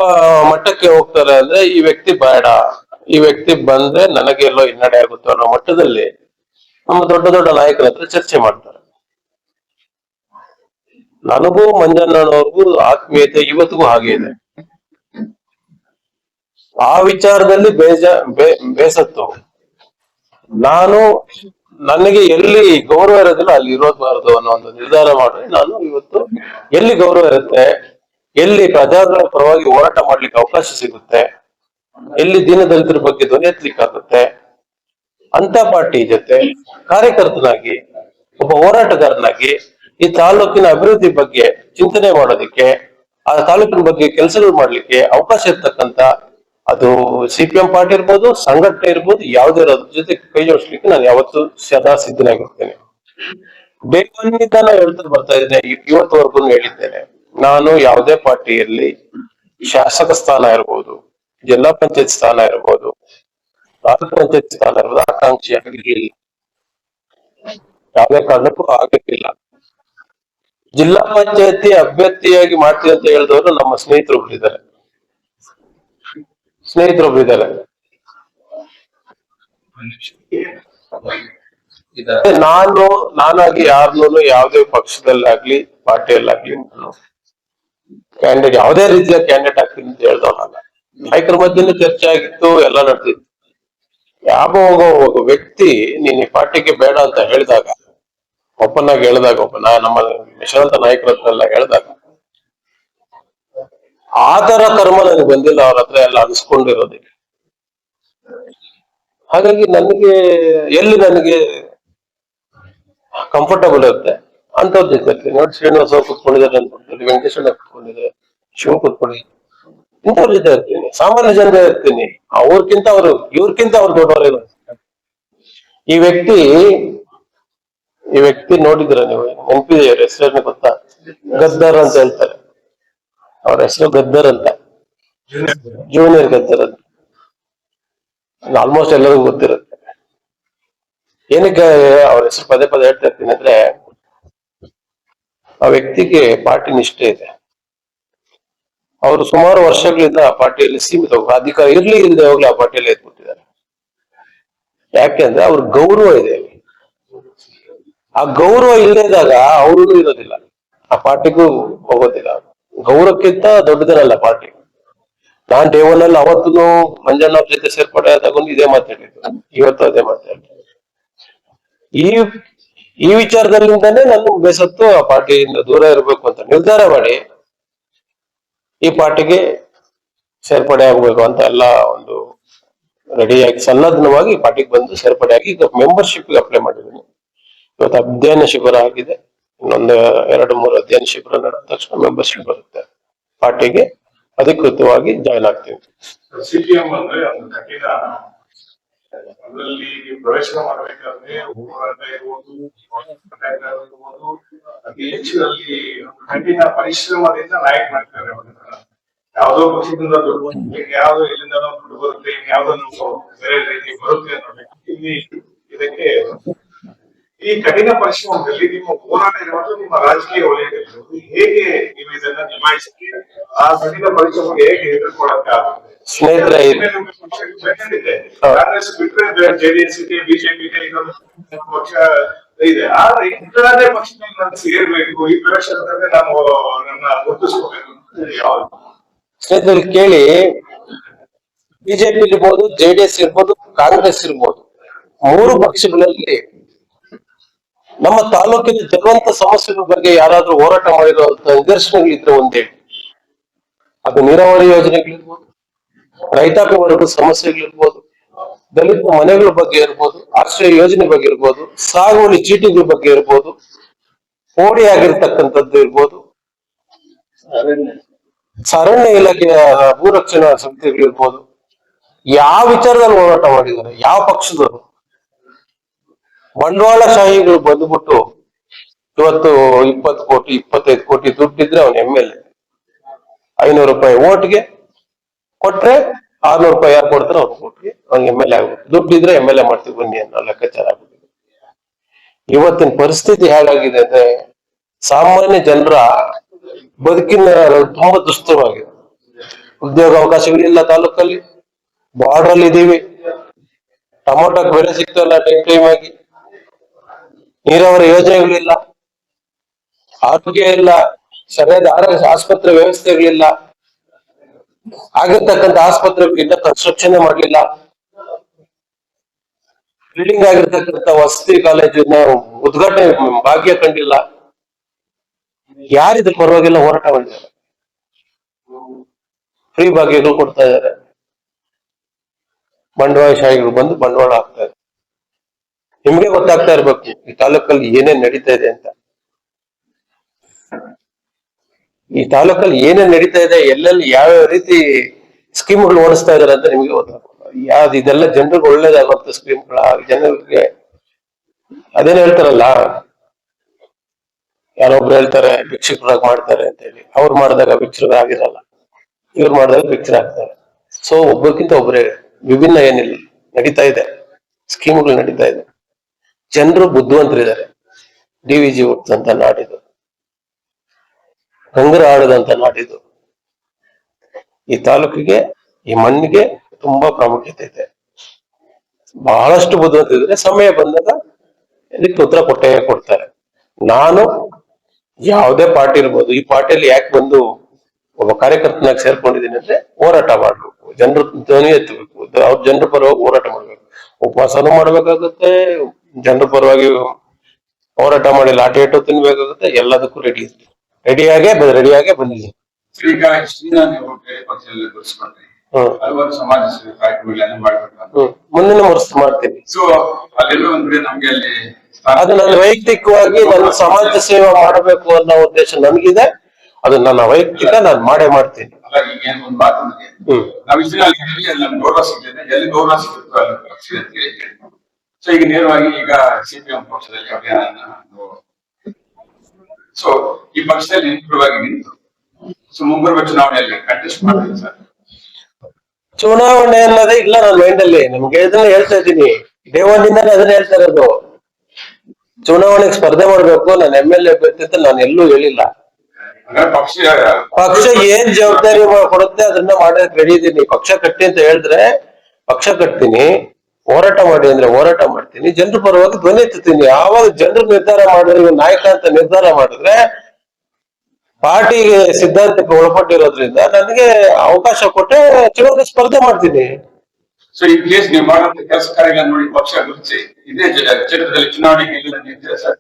ಮಟ್ಟಕ್ಕೆ ಹೋಗ್ತಾರೆ ಅಂದ್ರೆ, ಈ ವ್ಯಕ್ತಿ ಬೇಡ, ಈ ವ್ಯಕ್ತಿ ಬಂದ್ರೆ ನನಗೆ ಎಲ್ಲೋ ಹಿನ್ನಡೆ ಆಗುತ್ತೋ ಅನ್ನೋ ಮಟ್ಟದಲ್ಲಿ ನಮ್ಮ ದೊಡ್ಡ ದೊಡ್ಡ ನಾಯಕರ ಹತ್ರ ಚರ್ಚೆ ಮಾಡ್ತಾರೆ. ನನಗೂ ಮಂಜಣ್ಣನವ್ರಿಗೂ ಆತ್ಮೀಯತೆ ಇವತ್ತಿಗೂ ಹಾಗೆ ಇದೆ. ಆ ವಿಚಾರದಲ್ಲಿ ಬೇಜ ಬೇಸತ್ತು. ನಾನು ನನಗೆ ಎಲ್ಲಿ ಗೌರವ ಇರೋದಿಲ್ಲ, ಅಲ್ಲಿ ಇರೋದ್ಬಾರದು ಅನ್ನೋ ಒಂದು ನಿರ್ಧಾರ ಮಾಡಿ ನಾನು ಇವತ್ತು ಎಲ್ಲಿ ಗೌರವ ಇರುತ್ತೆ, ಎಲ್ಲಿ ಪ್ರಜಾಗಳ ಪರವಾಗಿ ಹೋರಾಟ ಮಾಡ್ಲಿಕ್ಕೆ ಅವಕಾಶ ಸಿಗುತ್ತೆ, ಎಲ್ಲಿ ದೀನದಲಿತರ ಬಗ್ಗೆ ಧ್ವನಿ ಅಂತ ಪಾರ್ಟಿ ಜೊತೆ ಕಾರ್ಯಕರ್ತನಾಗಿ, ಒಬ್ಬ ಹೋರಾಟಗಾರನಾಗಿ ಈ ತಾಲೂಕಿನ ಅಭಿವೃದ್ಧಿ ಬಗ್ಗೆ ಚಿಂತನೆ ಮಾಡೋದಕ್ಕೆ, ಆ ತಾಲೂಕಿನ ಬಗ್ಗೆ ಕೆಲಸಗಳು ಮಾಡ್ಲಿಕ್ಕೆ ಅವಕಾಶ ಇರ್ತಕ್ಕಂತ ಅದು ಸಿಪಿಎಂ ಪಾರ್ಟಿ ಇರ್ಬೋದು, ಸಂಘಟನೆ ಇರ್ಬೋದು, ಯಾವುದೇ ಇರೋದ್ರ ಜೊತೆ ಕೈ ಜೋಡಿಸ್ಲಿಕ್ಕೆ ನಾನು ಯಾವತ್ತೂ ಸದಾ ಸಿದ್ಧನಾಗಿರ್ತೇನೆ ಬೇಗನಿಂದ ನಾನು ಹೇಳ್ತಾ ಬರ್ತಾ ಇದ್ದೇನೆ ಇವತ್ತುವರೆಗೂ ಹೇಳಿದ್ದೇನೆ. ನಾನು ಯಾವುದೇ ಪಾರ್ಟಿಯಲ್ಲಿ ಶಾಸಕ ಸ್ಥಾನ ಇರ್ಬೋದು, ಜಿಲ್ಲಾ ಪಂಚಾಯತ್ ಸ್ಥಾನ ಇರ್ಬೋದು, ತಾಲೂಕ್ ಪಂಚಾಯತ್ ಸ್ಥಾನ ಇರ್ಬೋದು, ಆಕಾಂಕ್ಷಿ ಆಗಿರ್ಲಿಲ್ಲ ಯಾವುದೇ ಕಾರಣಕ್ಕೂ ಆಗಿರ್ಲಿಲ್ಲ ಜಿಲ್ಲಾ ಪಂಚಾಯತಿ ಅಭ್ಯರ್ಥಿಯಾಗಿ ಮಾಡ್ತೀವಿ ಅಂತ ಹೇಳಿದವರು ನಮ್ಮ ಸ್ನೇಹಿತರು ಇದ್ದಾರೆ ಸ್ನೇಹಿತರೊಬ್ರು ಇದ್ದಾರೆ. ನಾನು, ನಾನಾಗಿ ಯಾರನ್ನೂ ಯಾವುದೇ ಪಕ್ಷದಲ್ಲಾಗ್ಲಿ, ಪಾರ್ಟಿಯಲ್ಲಾಗ್ಲಿ ನಾನು ಕ್ಯಾಂಡಿಡೇಟ್ ಯಾವುದೇ ರೀತಿಯ ಕ್ಯಾಂಡಿಡೇಟ್ ಆಗ್ತೀನಿ ಅಂತ ಹೇಳ್ದವನಲ್ಲ. ನಾಯಕರ ಮಧ್ಯೆ ಚರ್ಚೆ ಆಗಿತ್ತು, ಎಲ್ಲ ನಡೆದಿತ್ತು. ಯಾವ ಒಬ್ಬ ವ್ಯಕ್ತಿ ನೀನ್ ಈ ಪಾರ್ಟಿಗೆ ಬೇಡ ಅಂತ ಹೇಳಿದಾಗ ಒಬ್ಬನಾಗಿ ಹೇಳಿದಾಗ ಒಬ್ಬ ನಾ- ನಮ್ಮ ಯಶವಂತ ನಾಯಕರ ಹತ್ರ ಎಲ್ಲ ಹೇಳಿದಾಗ ಆ ತರ ಕರ್ಮ ನನಗೆ ಬಂದಿಲ್ಲ, ಅವ್ರ ಹತ್ರ ಎಲ್ಲ ಅನ್ಸ್ಕೊಂಡಿರೋದಕ್ಕೆ ಹಾಗಾಗಿ ನನಗೆ, ಎಲ್ಲಿ ನನಗೆ ಕಂಫರ್ಟಬಲ್ ಇರುತ್ತೆ ಅಂತದ್ದು ಜೊತೆ ಇರ್ತೀನಿ ನೋಡಿ, ಶ್ರೀನಿವಾಸ ಕುತ್ಕೊಂಡಿದ್ದಾರೆ ಅನ್ಕೊಂತೀನಿ ವೆಂಕಟೇಶ್ವರ ಕುತ್ಕೊಂಡಿದ್ದಾರೆ, ಶಿವ ಕುತ್ಕೊಂಡಿದ್ದಾರೆ. ಇಂಥವ್ರ ಜೊತೆ ಇರ್ತೀನಿ, ಸಾಮಾನ್ಯ ಜನರ ಇರ್ತೀನಿ. ಅವ್ರಕ್ಕಿಂತ ಅವರು ಇವ್ರಕ್ಕಿಂತ ಅವ್ರು ದೊಡ್ಡವರು ಈ ವ್ಯಕ್ತಿ ಈ ವ್ಯಕ್ತಿ ನೋಡಿದ್ರ ನೀವು? ನೆನಪಿದೆಯವ್ರ ಹೆಸರನ್ನು ಗೊತ್ತಾ? ಗದ್ದರ್ ಅಂತ ಹೇಳ್ತಾರೆ. ಅವ್ರ ಹೆಸರು ಗದ್ದರ್ ಅಂತ. ಜೂನಿಯರ್ ಗದ್ದರ್ ಅಂತ. ಆಲ್ಮೋಸ್ಟ್ ಎಲ್ಲರಿಗೂ ಗೊತ್ತಿರುತ್ತೆ. ಏನಕ್ಕೆ ಅವ್ರ ಹೆಸರು ಪದೇ ಪದೇ ಹೇಳ್ತಾ ಇರ್ತೀನಿ ಅಂದ್ರೆ, ಆ ವ್ಯಕ್ತಿಗೆ ಪಾರ್ಟಿ ನಿಷ್ಠೆ ಇದೆ. ಅವರು ಸುಮಾರು ವರ್ಷಗಳಿಂದ ಆ ಪಾರ್ಟಿಯಲ್ಲಿ ಸೀಮಿತ ಅಧಿಕಾರ ಇರ್ಲಿ ಇಲ್ಲದೆ ಹೋಗ್ಲಿ ಆ ಪಾರ್ಟಿಯಲ್ಲಿ ಎದ್ಬಿಟ್ಟಿದ್ದಾರೆ ಯಾಕೆಂದ್ರೆ ಅವ್ರ ಗೌರವ ಇದೆ. ಆ ಗೌರವ ಇಲ್ಲದಾಗ ಅವರು ಇರೋದಿಲ್ಲ. ಆ ಪಾರ್ಟಿಗೂ ಹೋಗೋದಿಲ್ಲ ಗೌರವಕ್ಕಿಂತ ದೊಡ್ಡದಿರಲ್ಲ ಪಾರ್ಟಿ. ನಾನ್ ಡೇ ಒನ್ ಅಲ್ಲಿ ಅವತ್ತು ಮಂಜಣ್ಣ ಜೊತೆ ಸೇರ್ಪಡೆ ತಗೊಂಡು ಇದೇ ಮಾತಾಡಿದ್ದು ಇವತ್ತು ಅದೇ ಮಾತಾಡಿದ್ದು ಈ ಈ ವಿಚಾರದಲ್ಲಿಂದಾನೇ ನಾನು ಬೇಸತ್ತು ಆ ಪಾರ್ಟಿಯಿಂದ ದೂರ ಇರಬೇಕು ಅಂತ ನಿರ್ಧಾರ ಮಾಡಿ ಈ ಪಾರ್ಟಿಗೆ ಸೇರ್ಪಡೆ ಆಗ್ಬೇಕು ಅಂತ ಎಲ್ಲ ಒಂದು ರೆಡಿಯಾಗಿ ಸನ್ನದ್ಧವಾಗಿ ಪಾರ್ಟಿಗೆ ಬಂದು ಸೇರ್ಪಡೆ ಆಗಿ ಈಗ ಮೆಂಬರ್ಶಿಪ್ ಅಪ್ಲೈ ಮಾಡಿದ್ದೀನಿ. ಇವತ್ತು ಅಧ್ಯಯನ ಶಿಬಿರ ಆಗಿದೆ. ಇನ್ನೊಂದು ಎರಡು ಮೂರು ಅಧ್ಯಯನ ಶಿಬಿರ ನಡೆದ ತಕ್ಷಣ ಮೆಂಬರ್ಶಿಪ್ ಬರುತ್ತೆ. ಪಾರ್ಟಿಗೆ ಅಧಿಕೃತವಾಗಿ ಜಾಯ್ನ್ ಆಗ್ತೀವಿ. ಸಿಪಿಎಂ ಅಂದ್ರೆ ಅದರಲ್ಲಿ ಪ್ರವೇಶ ಮಾಡಬೇಕಾದ್ರೆ ಇರ್ಬೋದು ಇರ್ಬೋದು, ಅತಿ ಕಠಿಣ ಪರಿಶ್ರಮದಿಂದ ನಾಯಕ ಮಾಡ್ತಾರೆ. ಯಾವ್ದೋ ಪಕ್ಷದಿಂದ ದುಡ್ಡು ಇಲ್ಲಿಂದ ದುಡ್ಡು ಬರುತ್ತೆ ಯಾವ್ದೋ ಬೇರೆ ರೀತಿ ಬರುತ್ತೆ ಅನ್ನೋದಕ್ಕೆ ಇಲ್ಲಿ ಇದಕ್ಕೆ ಈ ಕಠಿಣ ಪರಿಶ್ರಮದಲ್ಲಿ ನಿಮ್ಮ ಹೋರಾಟ ಇರುವುದು ನಿಮ್ಮ ರಾಜಕೀಯ ವಲಯದಲ್ಲಿ ಹೇಗೆ ನೀವು ಇದನ್ನ ನಿಭಾಯಿಸಿ ಆ ಕಠಿಣ ಪರಿಶ್ರಮ ಹೇಗೆ ಎದುರ್ಕೊಳ್ಳಕ್ಕಾಗುತ್ತೆ ಸ್ನೇಹಿತರೆ. ಕಾಂಗ್ರೆಸ್ ಬಿಟ್ಟರೆ ಜೆಡಿಎಸ್ ಇದೆ ಬಿಜೆಪಿ ಇದೆ ಇನ್ನೊಂದು ಪಕ್ಷ ಇದೆ. ಆದ್ರೆ ಇಂಥದೇ ಪಕ್ಷದಲ್ಲಿ ನಾನು ಸೇರ್ಬೇಕು. ಈ ಪ್ರವೇಶದಲ್ಲಿ ನಾವು ನನ್ನ ಗುರುತಿಸ್ಕೋಬೇಕು ಸ್ನೇಹಿತರೆ ಕೇಳಿ. ಬಿಜೆಪಿ ಇರ್ಬೋದು ಜೆಡಿಎಸ್ ಇರ್ಬೋದು ಕಾಂಗ್ರೆಸ್ ಇರ್ಬೋದು ಮೂರು ಪಕ್ಷಗಳಲ್ಲಿ ನಮ್ಮ ತಾಲೂಕಿನ ಜಲವಂತ ಸಮಸ್ಯೆಗಳ ಬಗ್ಗೆ ಯಾರಾದ್ರೂ ಹೋರಾಟ ಮಾಡಿರುವಂತ ನಿದರ್ಶನಗಳಿದ್ರೆ ಒಂದೇ ಅದು ನೀರಾವರಿ ಯೋಜನೆಗಳಿರ್ಬೋದು ರೈತಾಪಿ ವರ್ಗದ ಸಮಸ್ಯೆಗಳಿರ್ಬೋದು ದಲಿತ ಮನೆಗಳ ಬಗ್ಗೆ ಇರ್ಬೋದು ಆಶ್ರಯ ಯೋಜನೆ ಬಗ್ಗೆ ಇರ್ಬೋದು ಸಾಗುವಳಿ ಚೀಟಿಗಳ ಬಗ್ಗೆ ಇರ್ಬೋದು ಕೋಡಿ ಆಗಿರ್ತಕ್ಕಂಥದ್ದು ಇರ್ಬೋದು. ಸರಣ್ಯ ಇಲಾಖೆಯ ಭೂರಕ್ಷಣಾ ಸಂಸ್ಥೆಗಳಿರ್ಬೋದು. ಯಾವ ವಿಚಾರದಲ್ಲಿ ಹೋರಾಟ ಮಾಡಿದ್ದಾರೆ? ಯಾವ ಪಕ್ಷದವರು? ಬಂಡವಾಳಶಾಹಿಗಳು ಬಂದ್ಬಿಟ್ಟು ಇವತ್ತು ಇಪ್ಪತ್ತು ಕೋಟಿ, ಇಪ್ಪತ್ತೈದು ಕೋಟಿ ದುಡ್ಡಿದ್ರೆ ಅವನು ಎಂ ಎಲ್ ಎ ಐನೂರು ರೂಪಾಯಿ ಓಟ್ಗೆ ಕೊಟ್ರೆ ಆರ್ನೂರು ರೂಪಾಯಿ ಯಾರು ಕೊಡ್ತಾರೆ ಅವ್ರು ಕೊಟ್ಟಿಗೆ ಅವ್ನ ಎಂ ಎಲ್ ಎ ಆಗ್ಬೇಕು ದುಡ್ಡಿದ್ರೆ ಎಂ ಎಲ್ ಎ ಮಾಡ್ತೀವಿ ಬನ್ನಿ ಅನ್ನೋ ಲೆಕ್ಕಾಚಾರ ಆಗ್ಬಿಟ್ಟಿದೆ ಇವತ್ತಿನ ಪರಿಸ್ಥಿತಿ ಹೇಗಾಗಿದೆ ಅಂದ್ರೆ ಸಾಮಾನ್ಯ ಜನರ ಬದುಕಿನ ತುಂಬಾ ದುಸ್ತರವಾಗಿದೆ. ಉದ್ಯೋಗ ಅವಕಾಶಗಳಿಲ್ಲ ತಾಲೂಕಲ್ಲಿ ಬಾರ್ಡರ್ ಅಲ್ಲಿ ಇದೀವಿ. ಟೊಮೊಟೊಕ್ ಬೆಲೆ ಸಿಗ್ತಲ್ಲ ಟೈಮ್ ಟೈಮ್ ಆಗಿ. ನೀರಾವರಿ ಯೋಜನೆಗಳಿಲ್ಲ. ಆರೋಗ್ಯ ಇಲ್ಲ. ಸರಿಯಾದ ಆರೋಗ್ಯ, ಆಸ್ಪತ್ರೆ ವ್ಯವಸ್ಥೆಗಳಿಲ್ಲ. ಆಗಿರ್ತಕ್ಕಂಥ ಆಸ್ಪತ್ರೆಗಳಿಂದ ಕನ್ಸ್ಟ್ರಕ್ಷನ್ ಮಾಡ್ಲಿಲ್ಲ. ಬಿಲ್ಡಿಂಗ್ ಆಗಿರ್ತಕ್ಕಂಥ ವಸತಿ ಕಾಲೇಜಿನ ಉದ್ಘಾಟನೆ ಭಾಗ್ಯ ಕಂಡಿಲ್ಲ. ಯಾರಿದ್ರ ಪರವಾಗಿಲ್ಲ ಹೋರಾಟ ಮಾಡಿದ್ದಾರೆ. ಫ್ರೀ ಭಾಗ್ಯಗಳು ಕೊಡ್ತಾ ಇದ್ದಾರೆ. ಬಂಡವಾಳ ಶಾಹಿಗಳು ಬಂದು ಬಂಡವಾಳ ಹಾಕ್ತಾರೆ ನಿಮ್ಗೆ ಗೊತ್ತಾಗ್ತಾ ಇರ್ಬೇಕು, ಈ ತಾಲೂಕಲ್ಲಿ ಏನೇನ್ ನಡೀತಾ ಇದೆ ಅಂತ. ಈ ತಾಲೂಕಲ್ಲಿ ಏನೇನ್ ನಡೀತಾ ಇದೆ, ಎಲ್ಲೆಲ್ಲಿ ಯಾವ ರೀತಿ ಸ್ಕೀಮ್ಗಳು ಓಡಿಸ್ತಾ ಇದಾರೆ ಅಂತ ನಿಮ್ಗೆ ಗೊತ್ತಾಗ ಯಾವ್ದು ಇದೆಲ್ಲ ಜನರಿಗೆ ಒಳ್ಳೇದಾಗುವಂತ ಸ್ಕೀಮ್ಗಳ, ಜನರಿಗೆ ಅದೇನ್ ಹೇಳ್ತಾರಲ್ಲ ಯಾರೊಬ್ರು ಹೇಳ್ತಾರೆ, ಭಿಕ್ಷಕರಾಗಿ ಮಾಡ್ತಾರೆ ಅಂತ ಹೇಳಿ. ಅವ್ರು ಮಾಡಿದಾಗ ಭಿಕ್ಷುಕರಾಗಿರಲ್ಲ ಇವ್ರು ಮಾಡಿದಾಗ ಭಿಕ್ಷರಾಗ್ತಾರೆ ಸೊ ಒಬ್ಬರಿಗಿಂತ ಒಬ್ಬರೇ ವಿಭಿನ್ನ ಏನಿಲ್ಲ, ನಡೀತಾ ಇದೆ. ಸ್ಕೀಮ್ಗಳು ನಡೀತಾ ಇದೆ. ಜನರು ಬುದ್ಧಿವಂತರಿದ್ದಾರೆ. ಡಿ ವಿ ಜಿ ಹುಟ್ಟಿದಂತ ನಾಡಿದು, ಗಂಗರ ಆಡದಂತ ನಾಡಿದು. ಈ ತಾಲೂಕಿಗೆ, ಈ ಮಣ್ಣಿಗೆ ತುಂಬಾ ಪ್ರಾಮುಖ್ಯತೆ ಇದೆ. ಬಹಳಷ್ಟು ಬುದ್ಧಿವಂತ ಇದ್ರೆ ಸಮಯ ಬಂದಾಗ ಇದಕ್ಕೆ ಉತ್ತರ ಕೊಟ್ಟೇ ಕೊಡ್ತಾರೆ. ನಾನು ಯಾವುದೇ ಪಾರ್ಟಿ ಇರ್ಬೋದು, ಈ ಪಾರ್ಟಿಯಲ್ಲಿ ಯಾಕೆ ಬಂದು ಒಬ್ಬ ಕಾರ್ಯಕರ್ತನಾಗಿ ಸೇರ್ಕೊಂಡಿದ್ದೀನಿ ಅಂದ್ರೆ ಹೋರಾಟ ಮಾಡ್ಬೇಕು. ಜನರು ಧ್ವನಿ ಎತ್ತಬೇಕು. ಅವ್ರ, ಜನರ ಪರವಾಗಿ ಹೋರಾಟ ಮಾಡ್ಬೇಕು. ಉಪವಾಸನೂ ಮಾಡ್ಬೇಕಾಗುತ್ತೆ ಜನರ ಪರವಾಗಿ ಹೋರಾಟ ಮಾಡಿ ಲಾಠಿ ಏಟು ತಿನ್ಬೇಕಾಗುತ್ತೆ ಎಲ್ಲದಕ್ಕೂ ರೆಡಿ ರೆಡಿಯಾಗೇ ರೆಡಿಯಾಗೇ ಬಂದಿದ್ದೀನಿ ಈಗ ಇಷ್ಟು ದಿನ ನೀವು ಬೇರೆ ಪಕ್ಷದಲ್ಲಿ ಗುರುಸ್ಕೊಂಡ್ರಿ ಹ್ಮ್. ಹಲವಾರು ಸಮಾಜ ಸೇವೆ ಕಾರ್ಯಕ್ರಮಗಳನ್ನ ಮಾಡ್ಬೇಕಂತ ಮುಂದಿನ ವರ್ಷ ಮಾಡ್ತೀನಿ ಸೊ ಅಲ್ಲೆಲ್ಲ ಒಂದ್ ಕಡೆ ನಮ್ಗೆ ಅಲ್ಲಿ ಸ್ಥಾನ ಅದು ನನ್ನ ವೈಯಕ್ತಿಕವಾಗಿ ನನ್ನ ಸಮಾಜ ಸೇವೆ ಮಾಡಬೇಕು ಅನ್ನೋ ಉದ್ದೇಶ ನನಗಿದೆ ಅದು ನನ್ನ ವೈಯಕ್ತಿಕ ನಾನು ಮಾಡೇ ಮಾಡ್ತೀನಿ. ಈಗ ನಾವ್ ಇಷ್ಟು ಅಲ್ಲಿ ಗೌರವ ಸಿಗ್ತದೆ. ಎಲ್ಲಿ ಗೌರವ ಸಿಗುತ್ತೋ ಸೊ ಈಗ ನೇರವಾಗಿ ಈಗ ಸಿಪಿಎಂ ಪಕ್ಷದಲ್ಲಿ ಅಭಿಯಾನ ಸೊ ಈ ಪಕ್ಷದಲ್ಲಿ ನಿಂತುವಾಗಿ ನಿಂತು. ಸೊ ಮುಂಬರುವ ಚುನಾವಣೆಯಲ್ಲಿ ಕಂಟೆಸ್ಟ್ ಮಾಡಿದೆ ಸರ್. ಚುನಾವಣೆ ಅನ್ನೋದೇ ಇಲ್ಲ ನನ್ನ ಮೈಂಡ್ ಅಲ್ಲಿ. ನಿಮ್ಗೆ ಇದನ್ನ ಹೇಳ್ತಾ ಇದ್ದೀನಿ. ಡೇ ಒನ್ ಇಂದಾನೆ ಅದನ್ನ ಹೇಳ್ತಾ ಇರೋದು. ಚುನಾವಣೆಗೆ ಸ್ಪರ್ಧೆ ಮಾಡ್ಬೇಕು ನಾನು ಎಂ ಎಲ್ ಎ ಅಭ್ಯರ್ಥಿ ಅಂತ ನಾನು ಎಲ್ಲೂ ಹೇಳಿಲ್ಲ. ಪಕ್ಷ ಪಕ್ಷ ಏನ್ ಜವಾಬ್ದಾರಿ ಕೊಡುತ್ತೆ ಅದನ್ನ ಮಾಡಕ್ ರೆಡಿ ಇದೀನಿ. ಪಕ್ಷ ಕಟ್ಟಿ ಅಂತ ಹೇಳಿದ್ರೆ ಪಕ್ಷ ಕಟ್ತೀನಿ. ಹೋರಾಟ ಮಾಡಿ ಅಂದ್ರೆ ಹೋರಾಟ ಮಾಡ್ತೀನಿ. ಜನರ ಪರವಾಗಿ ಧ್ವನಿ ಎತ್ತುತ್ತೀನಿ. ಯಾವಾಗ ಜನರು ನಿರ್ಧಾರ ಮಾಡಿದ್ರೆ ಇವ್ ನಾಯಕ ಅಂತ ನಿರ್ಧಾರ ಮಾಡಿದ್ರೆ ಪಾರ್ಟಿಗೆ ಸಿದ್ಧಾಂತಕ್ಕೆ ಒಳಪಟ್ಟಿರೋದ್ರಿಂದ ನನಗೆ ಅವಕಾಶ ಕೊಟ್ಟೆ ಚುನಾವಣೆ ಸ್ಪರ್ಧೆ ಮಾಡ್ತೀನಿ. ಸೊ ಈ ಕೇಸ್ ನೀವು ಮಾಡುವಂತ ಕೆಲಸ ಕಾರ್ಯಗಳನ್ನು ನೋಡಿ ಪಕ್ಷ ಗುರುತಿಸಿ ಇದೇ. ಕ್ಷೇತ್ರದಲ್ಲಿ ಚುನಾವಣೆ ಇಲ್ಲ ನಿಂತಿದೆ ಸರ್?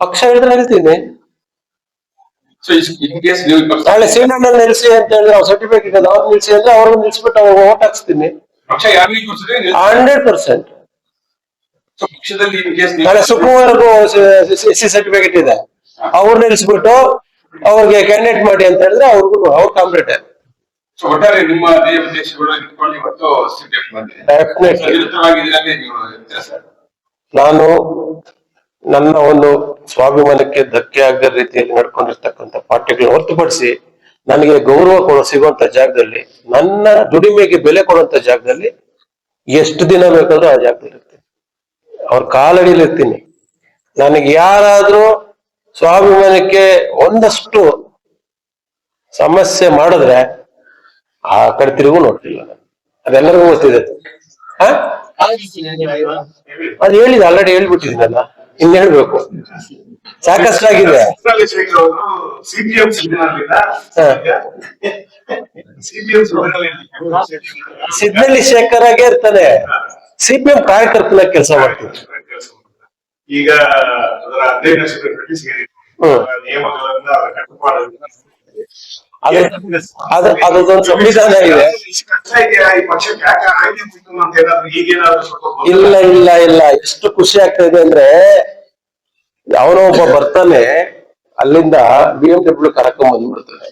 ಪಕ್ಷ ಹೇಳಿದ್ರೆ ಹೇಳ್ತೀನಿ. ಸೊ ಇನ್ ಕೇಸ್ ನೀವು ನಾಳೆ ಸೀನಣ್ಣ ನಿಲ್ಸಿ ಅಂತ ಹೇಳಿದ್ರೆ ಅವ್ರ ಸರ್ಟಿಫಿಕೇಟ್ ಇದೆ ಅವ್ರು ನಿಲ್ಸಿ ಅಂದ್ರೆ ಅವ್ರನ್ನ ನಿಲ್ಸ್ಬಿಟ್ಟು ಅವ್ರಿಗೆ ಓಟ್ ಹಾಕ್ಸ್ತೀನಿ. ಪಕ್ಷ ಯಾರಿಗೆ ಗುರುತಿಸಿದ್ರೆ ನೀವು- ಹಂಡ್ರೆಡ್ ಪರ್ಸೆಂಟ್ ಪಕ್ಷದಲ್ಲಿ ಸುಕುಮಾರ್ಗೂ ಎಸ್ ಸಿ ಸರ್ಟಿಫಿಕೇಟ್ ಇದೆ. ಅವ್ರು ನಿಲ್ಸ್ಬಿಟ್ಟು ಅವ್ರಿಗೆ ಕ್ಯಾಂಡಿಡೇಟ್ ಮಾಡಿ ಅಂತ ಹೇಳಿದ್ರೆ ಅವ್ರಿಗೂ ಅವ್ರ ಕಾಂಪಿಟೇಟ್ ಸೊ ಒಟ್ಟಾರೆ ನಿಮ್ಮ ದೇಹ ಉದ್ದೇಶಗಳು ಇಟ್ಕೊಂಡು ಇವತ್ತು ನಾನು ನನ್ನ ಒಂದು ಸ್ವಾಭಿಮಾನಕ್ಕೆ ಧಕ್ಕೆ ಆಗದ ರೀತಿಯಲ್ಲಿ ನಡ್ಕೊಂಡಿರ್ತಕ್ಕಂಥ ಪಾರ್ಟಿಗಳನ್ನ ಹೊರತುಪಡಿಸಿ ನನಗೆ ಗೌರವ ಕೊಡೋ ಸಿಗುವಂತ ಜಾಗದಲ್ಲಿ ನನ್ನ ದುಡಿಮೆಗೆ ಬೆಲೆ ಕೊಡುವಂತ ಜಾಗದಲ್ಲಿ ಎಷ್ಟು ದಿನ ಬೇಕಾದ್ರೂ ಆ ಜಾಗದಲ್ಲಿ ಇರ್ತೀನಿ. ಅವ್ರ ಕಾಲಡಿಲಿ ಇರ್ತೀನಿ. ನನಗೆ ಯಾರಾದ್ರೂ ಸ್ವಾಭಿಮಾನಕ್ಕೆ ಒಂದಷ್ಟು ಸಮಸ್ಯೆ ಮಾಡಿದ್ರೆ ಆ ಕಡೆ ತಿರುಗೂ ನೋಡ್ತಿಲ್ಲ. ನಾನು ಅದೆಲ್ಲರಿಗೂ ಗೊತ್ತಿದೆ. ಅದು ಹೇಳಿದೆ ಆಲ್ರೆಡಿ ಹೇಳ್ಬಿಟ್ಟಿದ್ದೀನಲ್ಲ. ಇನ್ ಹೇಳ್ಬೇಕು ಸಾಕಷ್ಟಾಗಿದೆ. ಸಿದ್ದಲ್ಲಿ ಸಿಪಿಎಂ ಶೇಖರ್ ಆಗೇ ಇರ್ತಾನೆ. ಸಿಪಿಎಂ ಕಾರ್ಯಕರ್ತನ ಕೆಲಸ ಮಾಡ್ತೀನಿ ಈಗ ಅದರ ಅಧ್ಯಯನ ನಿಯಮಗಳನ್ನ ಕಟ್ಟುಪಾಡುಗಳನ್ನ ಇಲ್ಲ ಇಲ್ಲ ಇಲ್ಲ. ಎಷ್ಟು ಖುಷಿ ಆಗ್ತಾ ಇದೆ ಅಂದ್ರೆ ಯಾವನೋ ಒಬ್ಬ ಬರ್ತಾನೆ, ಅಲ್ಲಿಂದ ಬಿ ಎಂ ಡಬ್ಲ್ಯೂ ಕರ್ಕೊಂಡ್ ಬಂದ್ಬಿಡ್ತಾನೆ.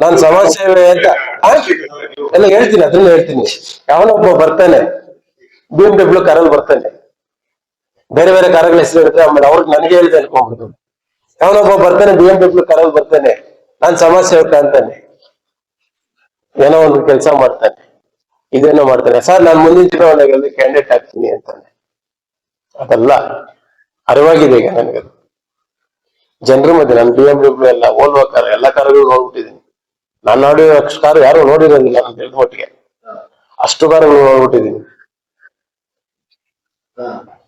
ನಾನ್ ಸಮಾಜ ಸೇವೆ ಅಂತ? ಎಲ್ಲ ಹೇಳ್ತೀನಿ, ಅದನ್ನ ಹೇಳ್ತೀನಿ. ಯಾವನೊಬ್ಬ ಬರ್ತಾನೆ ಬಿ ಎಂ ಡಬ್ಲ್ಯೂ ಕಾರಲ್ಲಿ ಬರ್ತಾನೆ. ಬೇರೆ ಬೇರೆ ಕಾರಗಳ ಹೆಸರು ಇರುತ್ತೆ ಆಮೇಲೆ ಅವ್ರಿಗೆ ನನಗೆ ಹೇಳಿದೆ ಅನ್ಕೊಂಡ್ಬಿಡ್ತು ಯಾವನೊಬ್ಬ ಬರ್ತಾನೆ ಬಿ ಎಂ ಡಬ್ಲ್ಯೂ ಕಾರಲ್ಲಿ ಬರ್ತಾನೆ. ನಾನ್ ಸಮಾಜ ಸೇವಕ ಅಂತಾನೆ ಏನೋ ಒಂದು ಕೆಲಸ ಮಾಡ್ತಾನೆ. ಇದೇನೋ ಮಾಡ್ತಾನೆ. ಸರ್ ನಾನು ಮುಂದಿನ ಚುನಾವಣೆಗಳಲ್ಲಿ ಕ್ಯಾಂಡಿಡೇಟ್ ಆಗ್ತೀನಿ ಅಂತಾನೆ ಅದಲ್ಲ ಅರಿವಾಗಿದೆ ಈಗ ನನಗದು. ಜನರ ಮಧ್ಯೆ ನಾನು ಬಿ ಎಂ ಡಬ್ಲ್ಯೂ ಎಲ್ಲ ಓಲ್ವಾ ಕಾರ್ ಎಲ್ಲ ಕಾರುಗಳು ನೋಡ್ಬಿಟ್ಟಿದ್ದೀನಿ. ನಾನು ನೋಡಿರೋ ಅಷ್ಟು ಕಾರು ಯಾರು ನೋಡಿರೋದಿಲ್ಲ ನಾನು ತಿಳಿದ ಮಟ್ಟಿಗೆ. ಅಷ್ಟು ಕಾರುಗಳು ನೋಡ್ಬಿಟ್ಟಿದ್ದೀನಿ.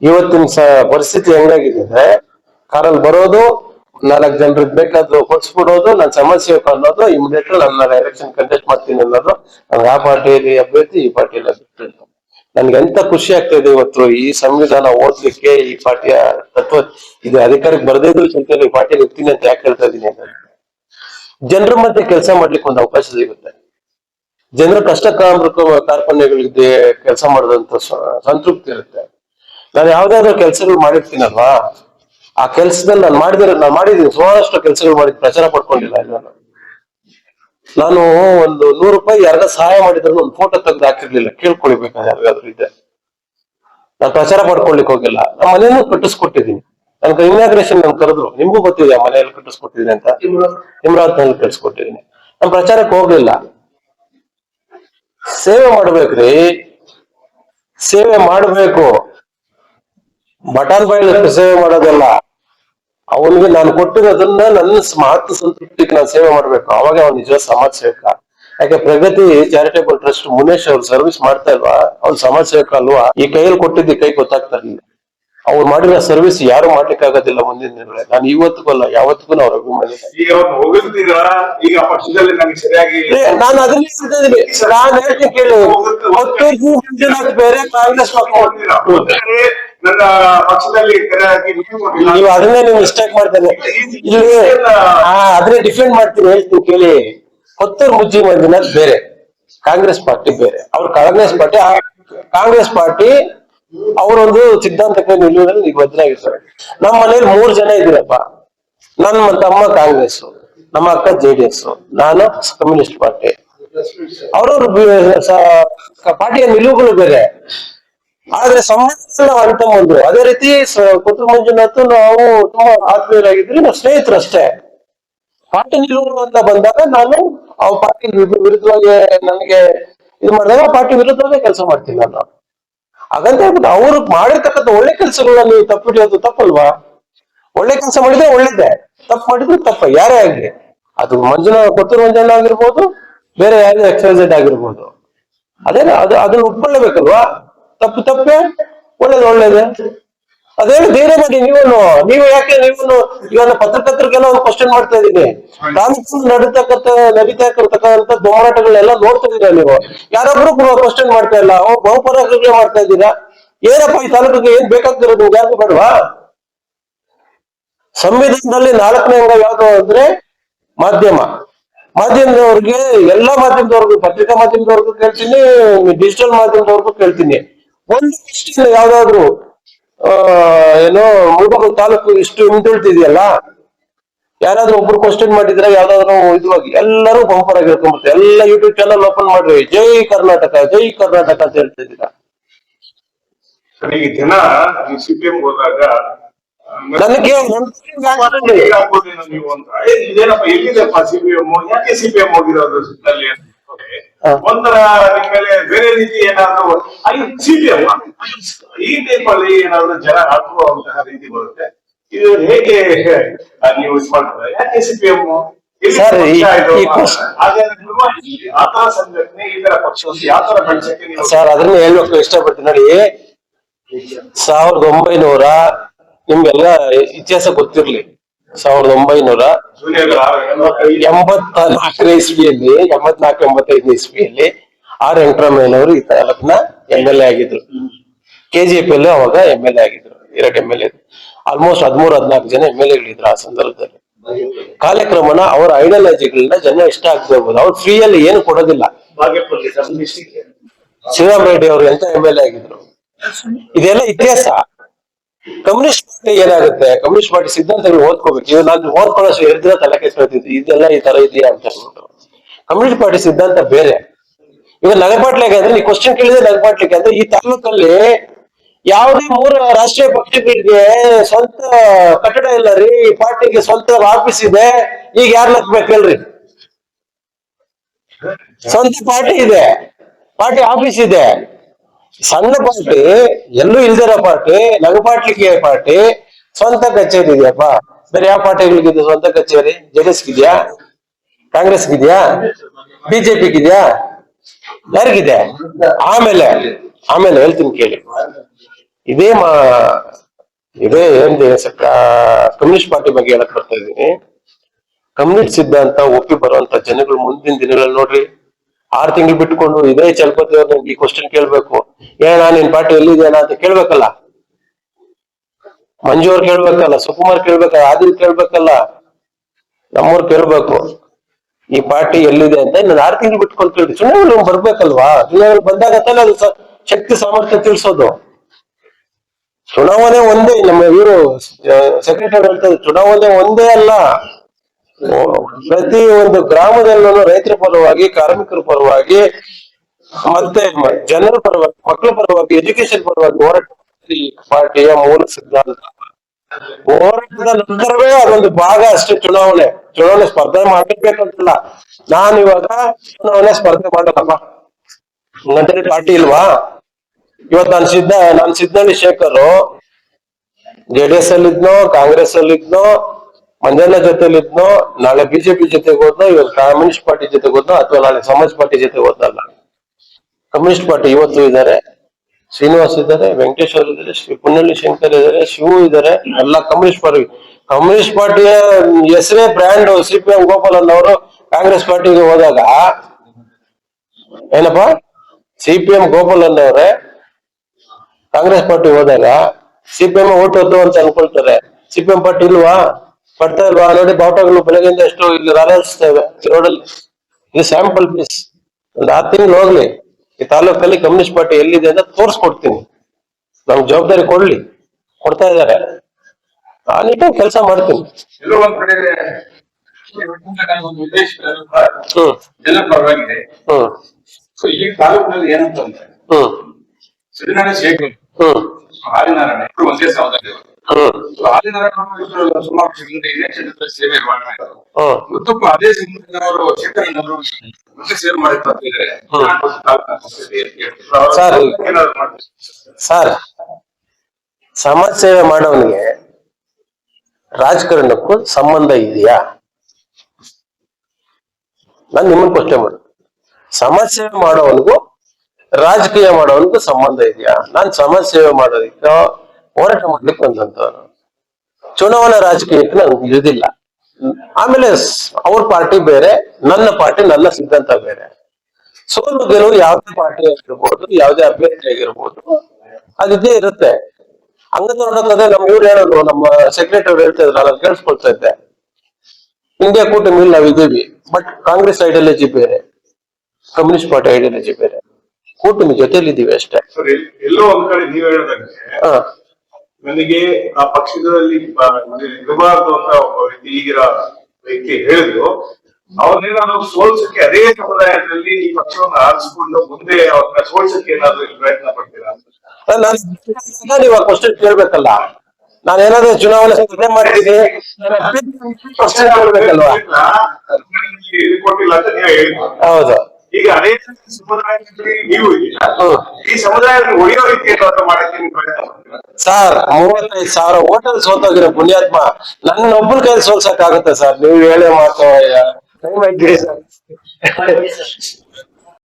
ಇವತ್ತಿನ ಸ ಪರಿಸ್ಥಿತಿ ಹೆಂಗಾಗಿದೆ ಅಂದ್ರೆ ಕಾರಲ್ಲಿ ಬರೋದು ನಾಲ್ಕು ಜನರಿಗೆ ಬೇಕಾದ್ರು ಕೊಡ್ಸ್ಬಿಡೋದು ನಾನು ಸಮಾಜಸೇವಕ ಅನ್ನೋದು ಇಮಿಡಿಯೇಟ್ ನನ್ನ ಎಲೆಕ್ಷನ್ ಕಂಡಕ್ಟ್ ಮಾಡ್ತೀನಿ ಅನ್ನೋದು ನನ್ಗೆ ಆ ಪಾರ್ಟಿಯಲ್ಲಿ ಅಭ್ಯರ್ಥಿ, ಈ ಪಾರ್ಟಿಯಲ್ಲಿ ಅಭ್ಯರ್ಥಿ ನನ್ಗೆ ಎಂತ ಖುಷಿ ಆಗ್ತಾ ಇದೆ ಇವತ್ತು ಈ ಸಂವಿಧಾನ ಓದ್ಲಿಕ್ಕೆ, ಈ ಪಾರ್ಟಿಯ ತತ್ವ, ಇದು ಅಧಿಕಾರಕ್ಕೆ ಬರದೇ ಇದ್ರು ಈ ಪಾರ್ಟಿಯಲ್ಲಿ ಇರ್ತೀನಿ ಅಂತ ಯಾಕೆ ಹೇಳ್ತಾ ಇದ್ದೀನಿ ಅಂತ ಜನರ ಮಧ್ಯೆ ಕೆಲಸ ಮಾಡ್ಲಿಕ್ಕೆ ಒಂದು ಅವಕಾಶ ಸಿಗುತ್ತೆ. ಜನರ ಕಷ್ಟ ಕಾರ್ಪಣ್ಯಗಳಿಗೆ ಕೆಲಸ ಮಾಡಿದಂತ ಸಂತೃಪ್ತಿ ಇರುತ್ತೆ. ನಾನು ಯಾವ್ದಾದ್ರು ಕೆಲಸಗಳು ಮಾಡಿರ್ತೀನಲ್ವಾ? ಆ ಕೆಲ್ಸದಲ್ಲಿ ನಾನು ಮಾಡಿದ್ರೆ ನಾನು ಮಾಡಿದ್ದೀನಿ. ಸುಮಾರಷ್ಟು ಕೆಲಸಗಳು ಮಾಡಿದ್ ಪ್ರಚಾರ ಪಡ್ಕೊಂಡಿಲ್ಲ ನಾನು ನಾನು ಒಂದು ನೂರು ರೂಪಾಯಿ ಯಾರಿಗ ಸಹಾಯ ಮಾಡಿದ್ರು ಒಂದು ಫೋಟೋ ತೆಗೆದು ಹಾಕಿರ್ಲಿಲ್ಲ. ಕೇಳ್ಕೊಳ್ಬೇಕಾದ್ರೆ ಯಾರಿಗಾದ್ರೂ ಇದೆ ನಾನು ಪ್ರಚಾರ ಪಡ್ಕೊಳ್ಲಿಕ್ಕೆ ಹೋಗಿಲ್ಲ. ನಮ್ಮ ಮನೆಯನ್ನು ಕಟ್ಟಿಸ್ಕೊಟ್ಟಿದ್ದೀನಿ. ನನ್ಗೆ ಇನಾಗ್ರೇಷನ್ ನಾನು ಕರೆದ್ರು. ನಿಮ್ಗೂ ಗೊತ್ತಿದೆ ಆ ಮನೆಯಲ್ಲಿ ಕಟ್ಟಿಸ್ಕೊಟ್ಟಿದ್ದೀನಿ ಅಂತ. ಇಮ್ರಾತ್ನಲ್ಲಿ ಕಟ್ಟಿಸ್ಕೊಟ್ಟಿದ್ದೀನಿ. ನಾನು ಪ್ರಚಾರಕ್ಕೆ ಹೋಗ್ಲಿಲ್ಲ. ಸೇವೆ ಮಾಡ್ಬೇಕ್ರಿ. ಸೇವೆ ಮಾಡ್ಬೇಕು. ಮಟನ್ ಬಾಯ್ಲಿ ಸೇವೆ ಮಾಡೋದಲ್ಲ. ಅವನಿಗೆ ನಾನು ಕೊಟ್ಟಿರೋದನ್ನ ನನ್ನ ಮಾತು ಸಂತೃಪ್ತಿಗೆ ನಾನು ಸೇವೆ ಮಾಡ್ಬೇಕು. ಅವಾಗ ಅವ್ನು ನಿಜ ಸಮಾಜ ಸೇವಕ. ಯಾಕೆ ಪ್ರಗತಿ ಚಾರಿಟೇಬಲ್ ಟ್ರಸ್ಟ್ ಮುನೇಶ್ ಅವ್ರು ಸರ್ವಿಸ್ ಮಾಡ್ತಾ ಇಲ್ವಾ? ಅವ್ನು ಸಮಾಜ ಸೇವಕ ಅಲ್ವಾ? ಈ ಕೈಯಲ್ಲಿ ಕೊಟ್ಟಿದ್ದ ಕೈ ಗೊತ್ತಾಗ್ತಾ ಇರ್ಲಿಲ್ಲ. ಅವ್ರು ಮಾಡಿರೋ ಸರ್ವಿಸ್ ಯಾರು ಮಾಡ್ಲಿಕ್ಕೆ ಆಗೋದಿಲ್ಲ ಮುಂದಿನ ದಿನಗಳಲ್ಲಿ. ನಾನು ಇವತ್ತಿಗೂ ಅಲ್ಲ ಯಾವತ್ತಿಗೂ ಅವ್ರ ಅಭಿಮಾನಿ ಈಗ ಅವ್ರು ಹೋಗಿರ್ತೀರಾ ಈಗ ಪಕ್ಷದಲ್ಲಿ ನಂಗೆ ಸರಿಯಾಗಿ ನಾನು ಅದನ್ನ ಹೇಳ್ತಾ ಇದೀನಿ ನಾನು ಹೇಳ್ತೀನಿ ಕೇಳಿ. ಮಂಜುನಾಥ್ ಬೇರೆ ಕಾಂಗ್ರೆಸ್ ಪಕ್ಷ. ಹೋಗ್ತೀರಾ? ಹೋದ್ರೆ ನನ್ನ ಪಕ್ಷದಲ್ಲಿ ಸರಿಯಾಗಿ ರಿವ್ಯೂ ಮಾಡಿಲ್ಲ. ನೀವು ಅದನ್ನೇ ನೀವು ಮಿಸ್ಟೇಕ್ ಮಾಡ್ತೇನೆ ಇಲ್ಲಿ ಹಾ ಅದನ್ನೇ ಡಿಫೆಂಡ್ ಮಾಡ್ತೀನಿ ಹೇಳ್ತೀನಿ ಕೇಳಿ. ಹೊತ್ತೂರು ಮುಜ್ಜಿ ಮಂದಿನ ಬೇರೆ. ಕಾಂಗ್ರೆಸ್ ಪಾರ್ಟಿ ಬೇರೆ. ಅವ್ರು ಕಾಂಗ್ರೆಸ್ ಪಾರ್ಟಿ ಆ ಕಾಂಗ್ರೆಸ್ ಪಾರ್ಟಿ ಅವರೊಂದು ಸಿದ್ಧಾಂತಕ್ಕೆ ನಿಲ್ಲುವುದ್ರಲ್ಲಿ ನೀವು ಬದಲಾಗಿರ್ತಾರೆ ನಮ್ಮ ಮನೇಲಿ ಮೂರ್ ಜನ ಇದ್ದೀರಪ್ಪ. ನನ್ನ ತಮ್ಮ ಕಾಂಗ್ರೆಸ್, ನಮ್ಮ ಅಕ್ಕ ಜೆ ಡಿ ಎಸ್, ನಾನು ಕಮ್ಯುನಿಸ್ಟ್ ಪಾರ್ಟಿ. ಅವ್ರವ್ರ ಪಾರ್ಟಿಯ ನಿಲುವುಗಳು ಬೇರೆ. ಆದ್ರೆ ಸಂಬಂಧ ಅಂತ ಒಂದು ಅದೇ ರೀತಿ ಕುಟುಂಬ ಮಂಜುನಾಥ್ ನಾವು ತುಂಬಾ ಆತ್ಮೀಯರಾಗಿದ್ರಿ ನಾವು ಸ್ನೇಹಿತರು ಅಷ್ಟೇ. ಪಾರ್ಟಿ ನಿಲುವು ಅಂತ ಬಂದಾಗ ನಾನು ಆ ಪಾರ್ಟಿ ವಿರು- ವಿರುದ್ಧವಾಗಿ ನನಗೆ ಇದು ಮಾಡಿದಾಗ ಪಾರ್ಟಿ ವಿರುದ್ಧವಾಗಿ ಕೆಲಸ ಮಾಡ್ತೀನಿ ನಾನು. ಹಾಗಂತ ಹೇಳ್ಬಿಟ್ಟು ಅವ್ರು ಮಾಡಿರ್ತಕ್ಕಂಥ ಒಳ್ಳೆ ಕೆಲಸಗಳಲ್ಲಿ ನೀವು ತಪ್ಪಿಡಿಯೋದು ತಪ್ಪಲ್ವಾ? ಒಳ್ಳೆ ಕೆಲಸ ಮಾಡಿದ್ರೆ ಒಳ್ಳೇದೇ, ತಪ್ಪು ಮಾಡಿದ್ರೆ ತಪ್ಪ, ಯಾರೇ ಆಗ್ಲಿ. ಅದು ಮಂಜುನಾ ಕೊತ್ತೂರು ಮಂಜಣ್ಣ ಆಗಿರ್ಬೋದು, ಬೇರೆ ಯಾರೇ ಎಕ್ಸೈಸೆಡ್ ಆಗಿರ್ಬೋದು. ಅದೇ, ಅದು ಅದನ್ನ ಒಪ್ಕೊಳ್ಳೇಬೇಕಲ್ವಾ ತಪ್ಪು ತಪ್ಪೇ, ಒಳ್ಳೇದು ಒಳ್ಳೇದೇ. ಅದೇ ಧೈರ್ಯ ಮಾಡಿ ನೀವು ನೀವು ಯಾಕೆ ನೀವು ಇವಾಗ ಪತ್ರಕರ್ತರಿಗೆಲ್ಲ ಒಂದು ಕ್ವಶನ್ ಮಾಡ್ತಾ ಇದೀನಿ ತಾಲೂಕು ನಡೀತಕ್ಕಂತ ನಡೀತಾ ಇರ್ತಕ್ಕಂಥ ಹೋರಾಟಗಳನ್ನೆಲ್ಲ ನೋಡ್ತಾ ಇದೀರಾ ನೀವು? ಯಾರೊಬ್ರು ಕ್ವಶನ್ ಮಾಡ್ತಾ ಇಲ್ಲ ಅವ್ ಬಹುಪರಾಗಲೇ ಮಾಡ್ತಾ ಇದ್ದೀರಾ? ಏನಪ್ಪ ಈ ತಾಲೂಕಿಗೆ ಏನ್ ಬೇಕಾಗ್ತಿರೋದು ಯಾರು ಬೇಡವಾ? ಸಂವಿಧಾನದಲ್ಲಿ ನಾಲ್ಕನೇ ಅಂಗ ಯಾವ್ದು ಅಂದ್ರೆ ಮಾಧ್ಯಮ. ಮಾಧ್ಯಮದವ್ರಿಗೆ ಎಲ್ಲಾ ಮಾಧ್ಯಮದವ್ರಿಗೂ ಪತ್ರಿಕಾ ಮಾಧ್ಯಮದವ್ರಿಗೂ ಕೇಳ್ತೀನಿ ಡಿಜಿಟಲ್ ಮಾಧ್ಯಮದವ್ರಿಗೂ ಕೇಳ್ತೀನಿ. ಒಂದು ಯಾವ್ದಾದ್ರು ಏನೋ ಮುಳುಬಾಗಿಲು ತಾಲೂಕು ಇಷ್ಟು ಹಿಂದುಳಿದಿದೆಯಲ್ಲ? ಯಾರಾದ್ರೂ ಒಬ್ರು ಕ್ವಶನ್ ಮಾಡಿದ್ರೆ ಯಾವ್ದಾದ್ರು ಇದುವಾಗಿ ಎಲ್ಲರೂ ಬಂಪರ್ ಆಗಿ ಹೇಳ್ಕೊಂಡ್ಬಿಡ್ತಾರೆ. ಎಲ್ಲ ಯೂಟ್ಯೂಬ್ ಚಾನಲ್ ಓಪನ್ ಮಾಡ್ರಿ. ಜೈ ಕರ್ನಾಟಕ ಜೈ ಕರ್ನಾಟಕ ಅಂತ ಹೇಳ್ತಾ ಇದ್ದೀರಾ? ಜನ ಸಿಪಿಎಂ ಹೋದಾಗ ನನಗೆ ಸಿಪಿಎಂ ಯಾಕೆ ಸಿಪಿಎಂ ಹೋಗಿರೋದು ನಿಮ್ ಮೇಲೆ ಬೇರೆ ರೀತಿ ಏನಾದ್ರು ಸಿಪಿಎಂ ಈ ಟೈಪ್ ಅಲ್ಲಿ ಏನಾದ್ರೂ ಜನ ಹಾಕುವಂತಹ ರೀತಿ ಬರುತ್ತೆ. ಇದು ಹೇಗೆ ನೀವು ಇದು ಮಾಡ್ತಾರೆ? ಯಾಕೆ ತರ ಬೆಳೆಸಕ್ಕೆ ನೀವು ಸರ್ ಅದನ್ನ ಹೇಳ್ಬೇಕು ಇಷ್ಟಪಡ್ತೀನಿ ನೋಡಿ ಸಾವಿರದ ಒಂಬೈನೂರ ನಿಮ್ಗೆಲ್ಲ ಇತಿಹಾಸ ಗೊತ್ತಿರ್ಲಿ. ಸಾವಿರದ ಒಂಬೈನೂರ ಎಂಬತ್ತ ನಾಲ್ಕನೇ ಇಸ್ವಿಯಲ್ಲಿ ಎಂಬತ್ನಾಲ್ಕು ಎಂಬತ್ತೈದನೇ ಇಸ್ವಿಯಲ್ಲಿ ಆರ್ ವೆಂಕಟರಾಮಯ್ಯನವರು ಈ ತಾಲೂಕಿನ ಎಂ ಎಲ್ ಎ ಆಗಿದ್ರು. ಕೆಜಿಎಫ್ ಅಲ್ಲಿ ಅವಾಗ ಎಂ ಎಲ್ ಎ ಆಗಿದ್ರು. ಎರಡು ಎಂ ಎಲ್ ಎ ಆಲ್ಮೋಸ್ಟ್ ಹದಿಮೂರು ಹದಿನಾಲ್ಕು ಜನ ಎಂ ಎಲ್ ಎಗಳಿದ್ರು ಆ ಸಂದರ್ಭದಲ್ಲಿ. ಕಾರ್ಯಕ್ರಮನ ಅವರ ಐಡಿಯಾಲಜಿಗಳನ್ನ ಜನ ಇಷ್ಟ ಆಗ್ಬೋದು ಅವ್ರು ಫ್ರೀಯಲ್ಲಿ ಏನು ಕೊಡೋದಿಲ್ಲ. ಶ್ರೀರಾಮ್ ರೆಡ್ಡಿ ಅವರು ಎಂತ ಎಂ ಎಲ್ ಎ ಆಗಿದ್ರು? ಇದೆಲ್ಲ ಇತಿಹಾಸ. ಕಮ್ಯುನಿಸ್ಟ್ ಪಾರ್ಟಿ ಏನಾಗುತ್ತೆ? ಕಮ್ಯುನಿಸ್ಟ್ ಪಾರ್ಟಿ ಸಿದ್ಧಾಂತಗಳು ಓದ್ಕೋಬೇಕು. ಇವ್ ನಾನು ಓದ್ಕೊಳ್ಳೋಷ್ಟು ದಿನ ತಲೆ ಇದೆಲ್ಲ ಈ ತರ ಇದೆಯಾ ಅಂತ ಹೇಳ್ಬಿಟ್ಟು ಕಮ್ಯುನಿಸ್ಟ್ ಪಾರ್ಟಿ ಸಿದ್ಧಾಂತ ಬೇರೆ. ಇವಾಗ ನಗಪಾಟ್ಲಿಗೆ ಅಂದ್ರೆ ನೀವು ಕ್ವಶನ್ ಕೇಳಿದ್ರೆ ನಗಪಾಟ್ಲಿಗೆ ಅಂದ್ರೆ, ಈ ತಾಲೂಕಲ್ಲಿ ಯಾವುದೇ ಮೂರು ರಾಷ್ಟ್ರೀಯ ಪಕ್ಷಗಳಿಗೆ ಸ್ವಂತ ಕಟ್ಟಡ ಇಲ್ಲ ರೀ. ಈ ಪಾರ್ಟಿಗೆ ಸ್ವಂತ ಆಫೀಸ್ ಇದೆ. ಈಗ ಯಾರು ಹಾಕ್ಬೇಕು ಹೇಳ್ರಿ? ಸ್ವಂತ ಪಾರ್ಟಿ ಇದೆ. ಪಾರ್ಟಿ ಆಫೀಸ್ ಇದೆ. ಸಣ್ಣ ಪಾರ್ಟಿ, ಎಲ್ಲೂ ಇಲ್ದಿರೋ ಪಾರ್ಟಿ ನಗಪಾಟ್ಲಿಕ್ಕೆ ಪಾರ್ಟಿ ಸ್ವಂತ ಕಚೇರಿ ಇದೆಯಪ್ಪ. ಬೇರೆ ಯಾವ ಪಾರ್ಟಿಗಳಿಗಿದೆ ಸ್ವಂತ ಕಚೇರಿ? ಜೆಡಿಎಸ್ ಇದೆಯಾ ಕಾಂಗ್ರೆಸ್ ಇದೆಯಾ ಬಿಜೆಪಿಗಿದ್ಯಾ? ಯಾರಿಗಿದೆ? ಆಮೇಲೆ ಆಮೇಲೆ ಹೇಳ್ತೀನಿ ಕೇಳಿ. ಇದೇ ಮಾ, ಇದೇ ಏನ್ ಕಮ್ಯುನಿಸ್ಟ್ ಪಾರ್ಟಿ ಬಗ್ಗೆ ಹೇಳಕ್ ಬರ್ತಾ ಇದ್ದೀನಿ. ಕಮ್ಯುನಿಸ್ಟ್ ಸಿದ್ಧಾಂತ ಒಪ್ಪಿ ಬರುವಂತ ಜನಗಳು ಮುಂದಿನ ದಿನಗಳಲ್ಲಿ ನೋಡ್ರಿ. ಆರ್ ತಿಂಗಳು ಬಿಟ್ಕೊಂಡು ಇದೇ ಚಲಪತಿ ಅವ್ರ ಈ ಕ್ವಶನ್ ಕೇಳ್ಬೇಕು. ಏನ ನಿನ್ ಪಾರ್ಟಿ ಎಲ್ಲಿದೆಯಾ ಅಂತ ಕೇಳ್ಬೇಕಲ್ಲ? ಮಂಜು ಅವ್ರು ಕೇಳ್ಬೇಕಲ್ಲ, ಸುಕುಮಾರ್ ಕೇಳ್ಬೇಕಲ್ಲ, ಆದಿಲ್ ಕೇಳ್ಬೇಕಲ್ಲ, ನಮ್ಮವ್ರು ಕೇಳ್ಬೇಕು. ಈ ಪಾರ್ಟಿ ಎಲ್ಲಿದೆ ಅಂತ ನಾನು ಆರು ತಿಂಗಳು ಬಿಟ್ಕೊಂಡು ಕೇಳಿ ಚುನಾವಣೆ ಬರ್ಬೇಕಲ್ವಾ? ಚುನಾವಣೆ ಬಂದಾಗ ತಾನೇ ಅದು ಶಕ್ತಿ ಸಾಮರ್ಥ್ಯ ತಿಳಿಸೋದು. ಚುನಾವಣೆ ಒಂದೇ, ನಮ್ಮ ಇವರು ಸೆಕ್ರೆಟರಿ ಹೇಳ್ತಾರೆ ಚುನಾವಣೆ ಒಂದೇ ಅಲ್ಲ. ಪ್ರತಿ ಒಂದು ಗ್ರಾಮದಲ್ಲೂ ರೈತರ ಪರವಾಗಿ, ಕಾರ್ಮಿಕರ ಪರವಾಗಿ, ಮತ್ತೆ ಜನರ ಪರವಾಗಿ, ಮಕ್ಕಳ ಪರವಾಗಿ ಎಜುಕೇಶನ್ ಪರವಾಗಿ ಹೋರಾಟ ಪಾರ್ಟಿಯ ಮೂಲ ಸಿದ್ಧಾಂತ. ಹೋರಾಟದ ನಂತರವೇ ಅದೊಂದು ಭಾಗ ಅಷ್ಟೇ, ಚುನಾವಣೆ. ಚುನಾವಣೆ ಸ್ಪರ್ಧೆ ಮಾಡಬೇಕಂತಿಲ್ಲ. ನಾನು ಇವಾಗ ಚುನಾವಣೆ ಸ್ಪರ್ಧೆ ಮಾಡಲ್ಲಪ್ಪ. ನಂತರ ಪಾರ್ಟಿ ಇಲ್ವಾ? ಇವತ್ ನಾನು ಸಿದ್ಧ, ನಾನು ಸಿದ್ಧಳ್ಳಿ ಶೇಖರ್ ಜೆಡಿಎಸ್ ಅಲ್ಲಿ ಇದ್ನೋ ಕಾಂಗ್ರೆಸ್ ಅಲ್ಲಿ ಇದ್ನೋ ಮಂಜಣ್ಣ ಜೊತೆಲಿ ಇದ್ನೋ, ನಾಳೆ ಬಿಜೆಪಿ ಜೊತೆಗೆ ಹೋದ್ನೋ ಇವತ್ತು ಕಮ್ಯುನಿಸ್ಟ್ ಪಾರ್ಟಿ ಜೊತೆಗೆ ಹೋದ್ನೋ, ಅಥವಾ ನಾಳೆ ಸಮಾಜ್ ಪಾರ್ಟಿ ಜೊತೆ ಹೋದ್ನಲ್ಲ ಕಮ್ಯುನಿಸ್ಟ್ ಪಾರ್ಟಿ ಇವತ್ತು ಇದ್ದಾರೆ ಶ್ರೀನಿವಾಸ್ ಇದ್ದಾರೆ ವೆಂಕಟೇಶ್ ಅವರು ಇದ್ದಾರೆ ಶ್ರೀ ಪುನ್ನಳ್ಳಿ ಶಂಕರ್ ಇದ್ದಾರೆ ಶಿವು ಇದ್ದಾರೆ ಎಲ್ಲ ಕಮ್ಯುನಿಸ್ಟ್ ಪಾರ್ಟಿ. ಕಮ್ಯುನಿಸ್ಟ್ ಪಾರ್ಟಿಯ ಹೆಸರೇ brand C P M Gopalan ಅವರು ಕಾಂಗ್ರೆಸ್ ಪಾರ್ಟಿಗೆ ಹೋದಾಗ, ಏನಪ್ಪ? ಸಿ ಪಿ ಎಂ ಗೋಪಾಲನ್ ಅವರೇ ಕಾಂಗ್ರೆಸ್ ಪಾರ್ಟಿ ಹೋದಾಗ ಸಿಪಿಎಂ ಓಟ್ ಹೊತ್ತು ಅಂತ ಅನ್ಕೊಳ್ತಾರೆ. ಸಿಪಿಎಂ ಪಾರ್ಟಿ ಇಲ್ವಾ? ಬರ್ತಾ ಇಲ್ವಾ? ನೋಡಿ ಬಾವುಟಗಳು ಬೆಳಗ್ಗೆಯಿಂದ ಎಷ್ಟು ಇಲ್ಲಿ ರಾರಾಯಿಸ್ತೇವೆ ರೋಡಲ್ಲಿ ಇದು ಸ್ಯಾಂಪಲ್ ಪೀಸ್ ಒಂದು ಆರು ತಿಂಗಳು ಹೋಗ್ಲಿ. ಈ ತಾಲೂಕಲ್ಲಿ ಕಮ್ಯುನಿಸ್ಟ್ ಪಾರ್ಟಿ ಎಲ್ಲಿದೆ ಅಂತ ತೋರಿಸ್ಕೊಡ್ತೀನಿ. ನಮ್ಗೆ ಜವಾಬ್ದಾರಿ ಕೊಡ್ಲಿ. ಕೊಡ್ತಾ ಇದ್ದಾರೆ. ಆ ನಿಟ್ಟಿನಲ್ಲಿ ಕೆಲಸ ಮಾಡ್ತೀನಿ. ಹ್ಮ್. ಹ್ಮ್. ಹ್ಮ್. ಹ್ಮ್. ಏನಂತಂದ್ರೆ ಹ್ಮ್. ಸುಮಾರು ಸೇವೆ ಅದೇ ಮತ್ತೆ ಸರ್. ಸಮಾಜ ಸೇವೆ ಮಾಡೋವನಿಗೆ ರಾಜಕಾರಣಕ್ಕೂ ಸಂಬಂಧ ಇದೆಯಾ? ನಾನು ನಿಮ್ಮನ್ನ ಕ್ವಶನ್ ಮಾಡ. ಸಮಾಜ ಸೇವೆ ಮಾಡೋವನಿಗೂ ರಾಜಕೀಯ ಮಾಡೋವನಿಗೂ ಸಂಬಂಧ ಇದೆಯಾ? ನಾನು ಸಮಾಜ ಸೇವೆ ಮಾಡೋದಕ್ಕೆ ಹೋರಾಟ ಮಾಡ್ಲಿಕ್ಕೆ ಬಂದಂತವನು ಚುನಾವಣಾ ರಾಜಕೀಯಕ್ಕೆ ನಾನು ಇರುದಿಲ್ಲ. ಆಮೇಲೆ ಅವ್ರ ಪಾರ್ಟಿ ಬೇರೆ ನನ್ನ ಪಾರ್ಟಿ ನನ್ನ ಸಿದ್ಧಾಂತ ಬೇರೆ. ಸೋಲು ಗೆಲುವು ಯಾವ್ದೇ ಪಾರ್ಟಿ ಆಗಿರ್ಬೋದು ಯಾವ್ದೇ ಅಭ್ಯರ್ಥಿ ಆಗಿರ್ಬೋದು ಅದಿದ್ದೇ ಇರುತ್ತೆ. ಹಂಗಂತ ನೋಡೋದಾದ್ರೆ ನಮ್ ಇವ್ರು ಹೇಳೋದು ನಮ್ಮ ಸೆಕ್ರೆಟರಿ ಹೇಳ್ತಾ ಇದ್ರು ನಾನು ಕೇಳಿಸ್ಕೊಳ್ತಾ ಇದ್ದೆ. ಇಂಡಿಯಾ ಕೂಟಮಿಲ್ ನಾವ್ ಇದೀವಿ ಬಟ್ ಕಾಂಗ್ರೆಸ್ ಐಡಿಯಾಲಜಿ ಬೇರೆ ಕಮ್ಯುನಿಸ್ಟ್ ಪಾರ್ಟಿ ಐಡಿಯಾಲಜಿ ಬೇರೆ. ಕೂಟಮಿ ಜೊತೆಲಿ ಇದೀವಿ ಅಷ್ಟೇ ಎಲ್ಲೋ ಒಂದ್ ಕಡೆ ನೀವ್ ಹೇಳದಂಗೆ ಹ. ನನಗೆ ಆ ಪಕ್ಷದಲ್ಲಿ ಇರಬಾರದು ಅಂತ ಒಬ್ಬ ವ್ಯಕ್ತಿ ಈಗಿರೋ ವ್ಯಕ್ತಿ ಹೇಳಿದ್ರು ಅವ್ರನ್ನೇ ನಾವು ಸೋಲ್ಸಕ್ಕೆ ಅದೇ ಸಮುದಾಯದಲ್ಲಿ ಈ ಪಕ್ಷವನ್ನು ಆರಿಸಿಕೊಂಡು ಮುಂದೆ ಅವ್ರನ್ನ ಸೋಲ್ಸಕ್ಕೆ ಏನಾದ್ರು ಪ್ರಯತ್ನ ಪಡ್ತೀರಾ? ನಾನು ನೀವು ಕ್ವಶನ್ ಕೇಳ್ಬೇಕಲ್ಲ. ನಾನು ಏನಾದ್ರೂ ಚುನಾವಣೆ ಸ್ಪರ್ಧೆ ನೀವೇ ಹೌದು. ಈಗ ಅದೇ ಸಮುದಾಯದಲ್ಲಿ ನೀವು ಈ ಸಮುದಾಯದಲ್ಲಿ ಉಳಿಯೋ ರೀತಿ ಏನಾದ್ರು ಮಾಡಕ್ಕೆ ಸರ್ ಮೂವತ್ತೈದು ಸಾವಿರ ಹೋಟೆಲ್ ಸೋತೋಗಿರೋ ಪುಣ್ಯಾತ್ಮ ನನ್ನ ಒಬ್ಬನ ಕೈ ಸೋಲ್ಸಕ್ ಆಗುತ್ತೆ ಸರ್. ನೀವು ಹೇಳೇ ಮಾತು ಟೈಮ್ ಆಯ್ತು ಸರ್